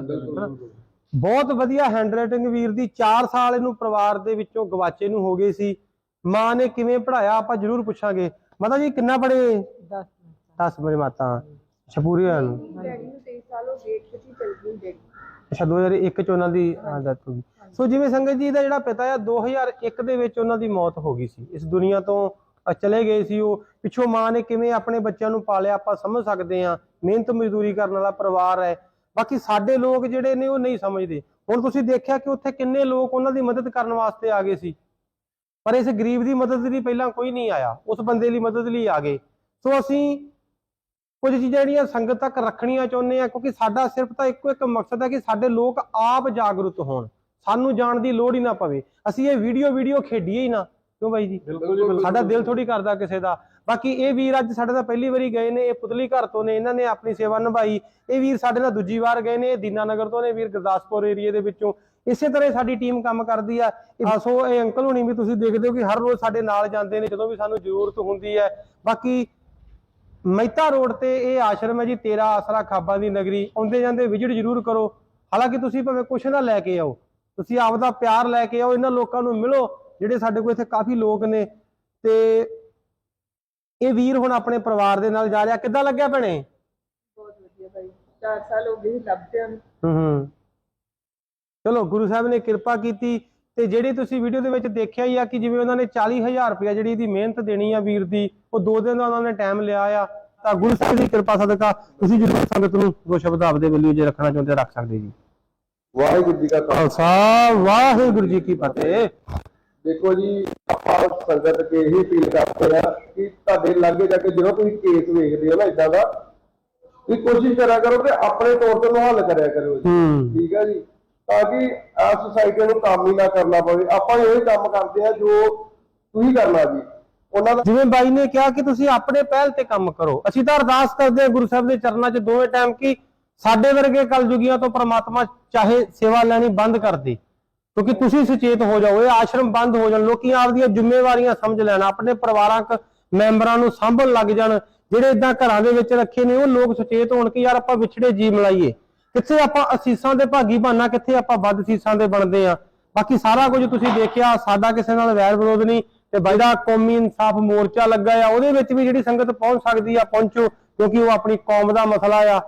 ਬਹੁਤ ਵਧੀਆ ਹੈਂਡ ਰਾਈਟਿੰਗ ਵੀਰ ਦੀ। 4 ਸਾਲ ਇਹਨੂੰ ਪਰਿਵਾਰ ਦੇ ਵਿੱਚੋਂ ਗਵਾਚੇ ਨੂੰ ਹੋ ਗਏ ਸੀ। ਮਾਂ ਨੇ ਕਿਵੇਂ ਪੜਾਇਆ ਆਪਾਂ ਜ਼ਰੂਰ ਪੁੱਛਾਂਗੇ। ਮਾਤਾ ਜੀ ਕਿੰਨਾ ਪੜੇ 10 10 ਮੇਰੇ ਮਾਤਾ। ਛਪੂਰੀ ਹੋਇਆ ਨੂੰ। ਡੈਡੀ ਨੂੰ 23 ਸਾਲ ਹੋ ਗਏ ਕਿਤੇ ਚਲ ਗਈ ਡੈਡੀ। ਅੱਛਾ 2001 ਚ ਉਹਨਾਂ ਦੀ ਡੈਥ ਹੋ ਗਈ। ਸੋ ਜਿਵੇਂ ਸੰਗਤ ਜੀ ਦਾ ਜਿਹੜਾ ਪਿਤਾ ਆ 2001 ਦੇ ਵਿੱਚ ਉਹਨਾਂ ਦੀ ਮੌਤ ਹੋ ਗਈ ਸੀ। ਇਸ ਦੁਨੀਆ ਤੋਂ ਚਲੇ ਗਏ ਸੀ ਉਹ। ਪਿੱਛੋਂ ਮਾਂ ਨੇ ਕਿਵੇਂ ਆਪਣੇ ਬੱਚਿਆਂ ਨੂੰ ਪਾਲਿਆ, ਆਪਾਂ ਸਮਝ ਸਕਦੇ ਹਾਂ। ਮਿਹਨਤ ਮਜ਼ਦੂਰੀ ਕਰਨ ਵਾਲਾ ਪਰਿਵਾਰ ਹੈ। ਬਾਕੀ ਸਾਡੇ ਲੋਕ ਜਿਹੜੇ ਨੇ, ਉਹ ਨਹੀਂ ਸਮਝਦੇ। ਹੁਣ ਤੁਸੀਂ ਦੇਖਿਆ ਕਿ ਉੱਥੇ ਕਿੰਨੇ ਲੋਕ ਉਹਨਾਂ ਦੀ ਮਦਦ ਕਰਨ ਵਾਸਤੇ ਆ ਗਏ ਸੀ। ਪਰ ਇਸ ਗਰੀਬ ਦੀ ਮਦਦ ਲਈ ਪਹਿਲਾਂ ਕੋਈ ਨਹੀਂ ਆਇਆ। ਉਸ ਬੰਦੇ ਲਈ ਮਦਦ ਲਈ ਆ ਗਏ। ਸੋ ਅਸੀਂ ਕੁਝ ਚੀਜ਼ਾਂ ਜਿਹੜੀਆਂ ਸੰਗਤ ਤੱਕ ਰੱਖਣੀਆਂ ਚਾਹੁੰਦੇ ਆ ਕਿਉਂਕਿ ਸਾਡਾ ਸਿਰਫ ਤਾਂ ਇੱਕੋ ਇੱਕ ਮਕਸਦ ਹੈ ਕਿ ਸਾਡੇ ਲੋਕ ਆਪ ਜਾਗਰੂਕ ਹੋਣ। ਸਾਨੂੰ ਜਾਣ ਦੀ ਲੋੜ ਹੀ ਨਾ ਪਵੇ। ਅਸੀਂ ਇਹ ਵੀਡੀਓ ਵੀਡੀਓ ਖੇਡੀਏ ਹੀ ਨਾ। ਕਿਉਂ ਬਾਈ ਜੀ? ਸਾਡਾ ਦਿਲ ਥੋੜੀ ਕਰਦਾ ਕਿਸੇ ਦਾ। ਬਾਕੀ ਇਹ ਵੀਰ ਅੱਜ ਸਾਡੇ ਨਾਲ ਪਹਿਲੀ ਵਾਰੀ ਗਏ ਨੇ ਇਹ ਪੁਤਲੀ ਘਰ ਤੋਂ ਨੇ ਇਹਨਾਂ ਨੇ ਆਪਣੀ ਸੇਵਾ ਨਿਭਾਈ। ਇਹ ਵੀਰ ਸਾਡੇ ਨਾਲ ਦੂਜੀ ਵਾਰ ਗਏ ਨੇ ਇਹ ਦੀਨਾਨਗਰ ਤੋਂ ਨੇ ਵੀਰ ਗੁਰਦਾਸਪੁਰ ਏਰੀਏ ਦੇ ਵਿੱਚੋਂ। ਇਸੇ ਤਰ੍ਹਾਂ ਸਾਡੀ ਟੀਮ ਕੰਮ ਕਰਦੀ ਆ। ਸੋ ਇਹ ਅੰਕਲ ਹੁਣੀ ਵੀ ਤੁਸੀਂ ਦੇਖਦੇ ਹੋ ਕਿ ਹਰ ਰੋਜ਼ ਸਾਡੇ ਨਾਲ ਜਾਂਦੇ ਨੇ ਜਦੋਂ ਵੀ ਸਾਨੂੰ ਜ਼ਰੂਰਤ ਹੁੰਦੀ ਹੈ। ਬਾਕੀ ਮਹਿਤਾ ਰੋਡ ਤੇ ਇਹ ਆਸ਼ਰਮ ਹੈ ਜੀ ਤੇਰਾ ਆਸਰਾ ਖਾਬਾਂ ਦੀ ਨਗਰੀ। ਆਉਂਦੇ ਜਾਂਦੇ ਵਿਜ਼ਿਟ ਜ਼ਰੂਰ ਕਰੋ। ਹਾਲਾਂਕਿ ਤੁਸੀਂ ਭਾਵੇਂ ਕੁਛ ਨਾ ਲੈ ਕੇ ਆਓ ਤੁਸੀਂ ਆਪਦਾ ਪਿਆਰ ਲੈ ਕੇ ਆਓ ਇਹਨਾਂ ਲੋਕਾਂ ਨੂੰ ਮਿਲੋ ਜਿਹੜੇ ਸਾਡੇ ਕੋਲ ਇੱਥੇ ਕਾਫੀ ਲੋਕ ਨੇ। ਤੇ ਇਹ ਵੀਰ ਹੁਣ ਆਪਣੇ ਪਰਿਵਾਰ ਦੇ ਨਾਲ ਜਾ ਰਿਹਾ। ਕਿੱਦਾਂ ਲੱਗਿਆ ਭੈਣੇ? ਬਹੁਤ ਵਧੀਆ ਭਾਈ। 4 ਸਾਲ ਹੋ ਗਏ ਲੱਭਦੇ ਹਨ ਹੂੰ ਹੂੰ। ਚਲੋ ਗੁਰੂ ਸਾਹਿਬ ਨੇ ਕਿਰਪਾ ਕੀਤੀ ਤੇ ਜਿਹੜੀ ਤੁਸੀਂ ਵੀਡੀਓ ਦੇ ਵਿੱਚ ਦੇਖਿਆ ਹੀ ਆ ਕਿ ਜਿਵੇਂ ਉਹਨਾਂ ਨੇ 40000 ਰੁਪਇਆ ਜਿਹੜੀ ਇਹਦੀ ਮਿਹਨਤ ਦੇਣੀ ਆ ਵੀਰ ਦੀ ਉਹ ਦੋ ਦਿਨ ਦਾ ਉਹਨਾਂ ਨੇ ਟਾਈਮ ਲਿਆ ਆ। ਤਾਂ ਗੁਰੂ ਸਾਹਿਬ ਦੀ ਕਿਰਪਾ ਸਦਕਾ ਤੁਸੀਂ ਜਰੂਰ ਸੰਗਤ ਨੂੰ ਦੋ ਸ਼ਬਦ ਆਪਦੇ ਵੱਲੋਂ ਜੇ ਰੱਖਣਾ ਚਾਹੁੰਦੇ ਰੱਖ ਸਕਦੇ ਜੀ। ਵਾਹਿਗੁਰੂ ਜੀ ਕਾ ਖਾਲਸਾ। ਵਾਹਿਗੁਰੂ ਜੀ ਕੀ ਫਤਿਹ। ਦੇਖੋ ਜੀ ਆਪਾਂ ਸੰਗਤ ਕੇ ਇਹੀ ਅਪੀਲ ਕਰਦੇ ਆ ਕਿ ਤੁਹਾਡੇ ਲਾਗੇ ਜਾ ਕੇ ਜਦੋਂ ਤੁਸੀਂ ਕੇਸ ਵੇਖਦੇ ਹੋ ਨਾ ਇਦਾਂ ਦਾ ਤੁਸੀਂ ਕੋਸ਼ਿਸ਼ ਕਰਿਆ ਕਰੋ ਕਿ ਆਪਣੇ ਤੌਰ ਤੇ ਹੱਲ ਕਰਿਆ ਕਰੋ ਜੀ। ਠੀਕ ਹੈ ਜੀ? ਤਾਂ ਕਿ ਆ ਸੁਸਾਇਟੀ ਨੂੰ ਕੰਮ ਹੀ ਨਾ ਕਰਨਾ ਪਵੇ। ਆਪਾਂ ਇਹ ਕੰਮ ਕਰਦੇ ਆ ਜੋ ਤੁਸੀਂ ਕਰਨਾ ਜੀ। ਉਹਨਾਂ ਦਾ ਜਿਵੇਂ ਬਾਈ ਨੇ ਕਿਹਾ ਕਿ ਤੁਸੀਂ ਆਪਣੇ ਪਹਿਲ ਤੇ ਕੰਮ ਕਰੋ। ਅਸੀਂ ਤਾਂ ਅਰਦਾਸ ਕਰਦੇ ਹਾਂ ਗੁਰੂ ਸਾਹਿਬ ਦੇ ਚਰਨਾਂ 'ਚ ਦੋਵੇਂ ਟਾਈਮ ਕਿ ਸਾਡੇ ਵਰਗੇ ਕਲਯੁਗੀਆਂ ਤੋਂ ਪ੍ਰਮਾਤਮਾ ਚਾਹੇ ਸੇਵਾ ਲੈਣੀ ਬੰਦ ਕਰ ਦੇ ਕਿਉਂਕਿ ਤੁਸੀਂ ਸੁਚੇਤ ਹੋ ਜਾਓ, ਇਹ ਆਸ਼ਰਮ ਬੰਦ ਹੋ ਜਾਣ, ਲੋਕੀ ਆਪਦੀਆਂ ਜ਼ਿੰਮੇਵਾਰੀਆਂ ਸਮਝ ਲੈਣ, ਆਪਣੇ ਪਰਿਵਾਰਕ ਮੈਂਬਰਾਂ ਨੂੰ ਸਾਂਭਣ ਲੱਗ ਜਾਣ, ਜਿਹੜੇ ਇਦਾਂ ਘਰਾਂ ਦੇ ਵਿੱਚ ਰੱਖੇ ਨੇ, ਉਹ ਲੋਕ ਸੁਚੇਤ ਹੋਣ ਕਿ ਯਾਰ ਆਪਾਂ ਵਿਛੜੇ ਜੀ ਮਲਾਈਏ, ਕਿੱਥੇ ਆਪਾਂ ਅਸੀਸਾਂ ਦੇ ਭਾਗੀ ਬਣਨਾ ਕਿੱਥੇ ਆਪਾਂ ਵੱਧ ਅਸੀਸਾਂ ਦੇ ਬਣਦੇ ਆ। ਬਾਕੀ ਸਾਰਾ ਕੁਝ ਤੁਸੀਂ ਦੇਖਿਆ, ਸਾਡਾ ਕਿਸੇ ਨਾਲ ਵੈਰ ਵਿਰੋਧ ਨਹੀਂ, ਤੇ ਬਾਈ ਕੌਮੀ ਇਨਸਾਫ ਮੋਰਚਾ ਲੱਗਾ ਆ, ਉਹਦੇ ਵਿੱਚ ਵੀ ਜਿਹੜੀ ਸੰਗਤ ਪਹੁੰਚ ਸਕਦੀ ਆ, ਪਹੁੰਚੋ, ਕਿਉਂਕਿ ਉਹ ਆਪਣੀ ਕੌਮ ਦਾ ਮਸਲਾ ਆ।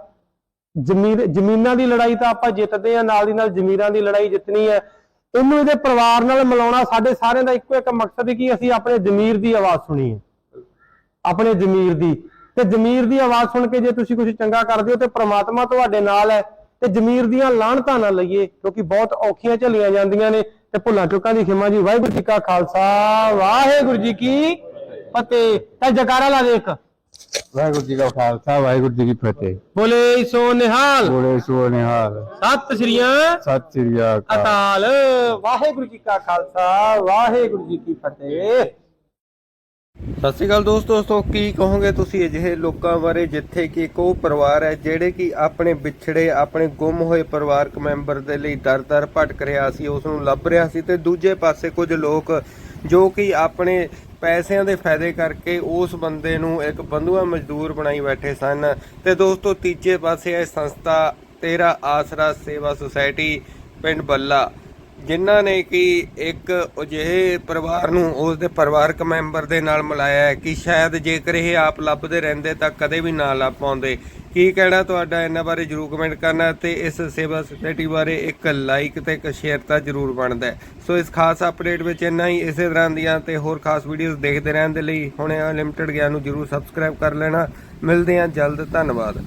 ਜ਼ਮੀਰ ਜ਼ਮੀਨਾਂ ਦੀ ਲੜਾਈ ਤਾਂ ਆਪਾਂ ਜਿੱਤਦੇ ਆ ਨਾਲ ਦੀ ਨਾਲ ਜ਼ਮੀਰਾਂ ਦੀ ਲੜਾਈ ਜਿੱਤਣੀ ਹੈ। ਇਹਨੂੰ ਇਹਦੇ ਪਰਿਵਾਰ ਨਾਲ ਮਿਲਾਉਣਾ, ਸਾਡੇ ਸਾਰਿਆਂ ਦਾ ਇੱਕੋ ਇੱਕ ਮਕਸਦ ਹੈ ਕਿ ਅਸੀਂ ਆਪਣੇ ਜ਼ਮੀਰ ਦੀ ਆਵਾਜ਼ ਸੁਣੀਏ। ਆਪਣੇ ਜ਼ਮੀਰ ਦੀ। ਤੇ ਜ਼ਮੀਰ ਦੀ ਆਵਾਜ਼ ਸੁਣ ਕੇ ਜੇ ਤੁਸੀਂ ਕੁਝ ਚੰਗਾ ਕਰਦੇ ਹੋ, ਤੇ ਪ੍ਰਮਾਤਮਾ ਤੁਹਾਡੇ ਨਾਲ ਹੈ। ਤੇ ਜ਼ਮੀਰ ਦੀਆਂ ਲਾਹਣਤਾਂ ਨਾ ਲਈਏ, ਕਿਉਂਕਿ ਬਹੁਤ ਔਖੀਆਂ ਝੱਲੀਆਂ ਜਾਂਦੀਆਂ ਨੇ। ਤੇ ਭੁੱਲਾਂ ਚੁੱਕਾਂ ਦੀ ਖਿਮਾ ਜੀ, ਵਾਹਿਗੁਰੂ ਜੀ ਕਾ ਖਾਲਸਾ, ਵਾਹਿਗੁਰੂ ਜੀ ਕੀ ਫਤਿਹ। ਤਾਂ ਜਕਾਰਾ ਲਾ ਦੇ ਇੱਕ। ਵਾਹਿਗੁਰੂ ਜੀ ਕਾ ਖਾਲਸਾ ਵਾਹਿਗੁਰੂ ਜੀ ਕੀ ਫਤਿਹ। ਬੋਲੇ ਸੋ ਨਿਹਾਲ। ਬੋਲੇ ਸੋ ਨਿਹਾਲ। ਸਤਿ ਸ੍ਰੀਆਂ ਸਤਿ ਸ੍ਰੀ ਅਕਾਲ। ਅਕਾਲ। ਵਾਹਿਗੁਰੂ ਜੀ ਕਾ ਖਾਲਸਾ ਵਾਹਿਗੁਰੂ ਜੀ ਕੀ ਫਤਿਹ। ਸਤਿ ਸ਼੍ਰੀ ਅਕਾਲ ਦੋਸਤੋ ਦੋਸਤੋ ਕੀ ਕਹੋਗੇ ਤੁਸੀਂ ਅਜਿਹੇ ਲੋਕਾਂ ਬਾਰੇ ਜਿੱਥੇ ਕਿ ਇੱਕ ਉਹ ਪਰਿਵਾਰ ਹੈ ਜਿਹੜੇ ਕਿ ਆਪਣੇ ਵਿਛੜੇ ਆਪਣੇ ਗੁੰਮ ਹੋਏ ਪਰਿਵਾਰਕ ਮੈਂਬਰ ਦੇ ਲਈ ਦਰ-ਦਰ ਭਟਕ ਰਿਹਾ ਸੀ ਉਸ ਨੂੰ ਲੱਭ ਰਿਹਾ ਸੀ ਤੇ ਦੂਜੇ ਪਾਸੇ ਕੁਝ ਲੋਕ ਜੋ ਕਿ ਆਪਣੇ ਪੈਸਿਆਂ ਦੇ ਫਾਇਦੇ ਕਰਕੇ ਉਸ ਬੰਦੇ ਨੂੰ ਇੱਕ ਬੰਧੂਆ ਮਜ਼ਦੂਰ ਬਣਾਈ ਬੈਠੇ ਸਨ। ਤੇ ਦੋਸਤੋ, ਤੀਜੇ ਪਾਸੇ ਇਹ ਸੰਸਥਾ ਤੇਰਾ ਆਸਰਾ ਸੇਵਾ ਸੁਸਾਇਟੀ ਪਿੰਡ ਬੱਲਾ, ਜਿਨ੍ਹਾਂ ਨੇ ਕਿ ਇੱਕ ਅਜਿਹੇ ਪਰਿਵਾਰ ਨੂੰ ਉਸ ਦੇ ਪਰਿਵਾਰਕ ਮੈਂਬਰ ਦੇ ਨਾਲ ਮਿਲਾਇਆ ਹੈ ਕਿ ਸ਼ਾਇਦ ਜੇਕਰ ਇਹ ਆਪ ਲੱਭਦੇ ਰਹਿੰਦੇ ਤਾਂ ਕਦੇ ਵੀ ਨਾ ਲੱਭ ਪਾਉਂਦੇ। ਕੀ ਕਹਿਣਾ ਤੁਹਾਡਾ? ਇਹਨਾਂ ਬਾਰੇ ਜਰੂਰ ਕਮੈਂਟ ਕਰਨਾ ਤੇ ਇਸ ਸੇਵਾ ਸੁਸਾਇਟੀ ਬਾਰੇ ਇੱਕ ਲਾਈਕ ਤੇ ਇੱਕ ਸ਼ੇਅਰ ਤਾਂ ਜਰੂਰ ਬਣਦਾ ਸੋ ਇਸ ਖਾਸ ਅਪਡੇਟ ਵਿੱਚ ਇੰਨਾ ਹੀ। ਇਸੇ ਤਰ੍ਹਾਂ ਦੀਆਂ ਤੇ ਹੋਰ ਖਾਸ ਵੀਡੀਓਜ਼ ਦੇਖਦੇ ਰਹਿਣ ਦੇ ਲਈ ਹੁਣੇ ਅਨਲਿਮਟਿਡ ਗਿਆਨ ਨੂੰ ਜਰੂਰ ਸਬਸਕ੍ਰਾਈਬ ਕਰ ਲੈਣਾ। ਮਿਲਦੇ ਹਾਂ ਜਲਦ। ਧੰਨਵਾਦ।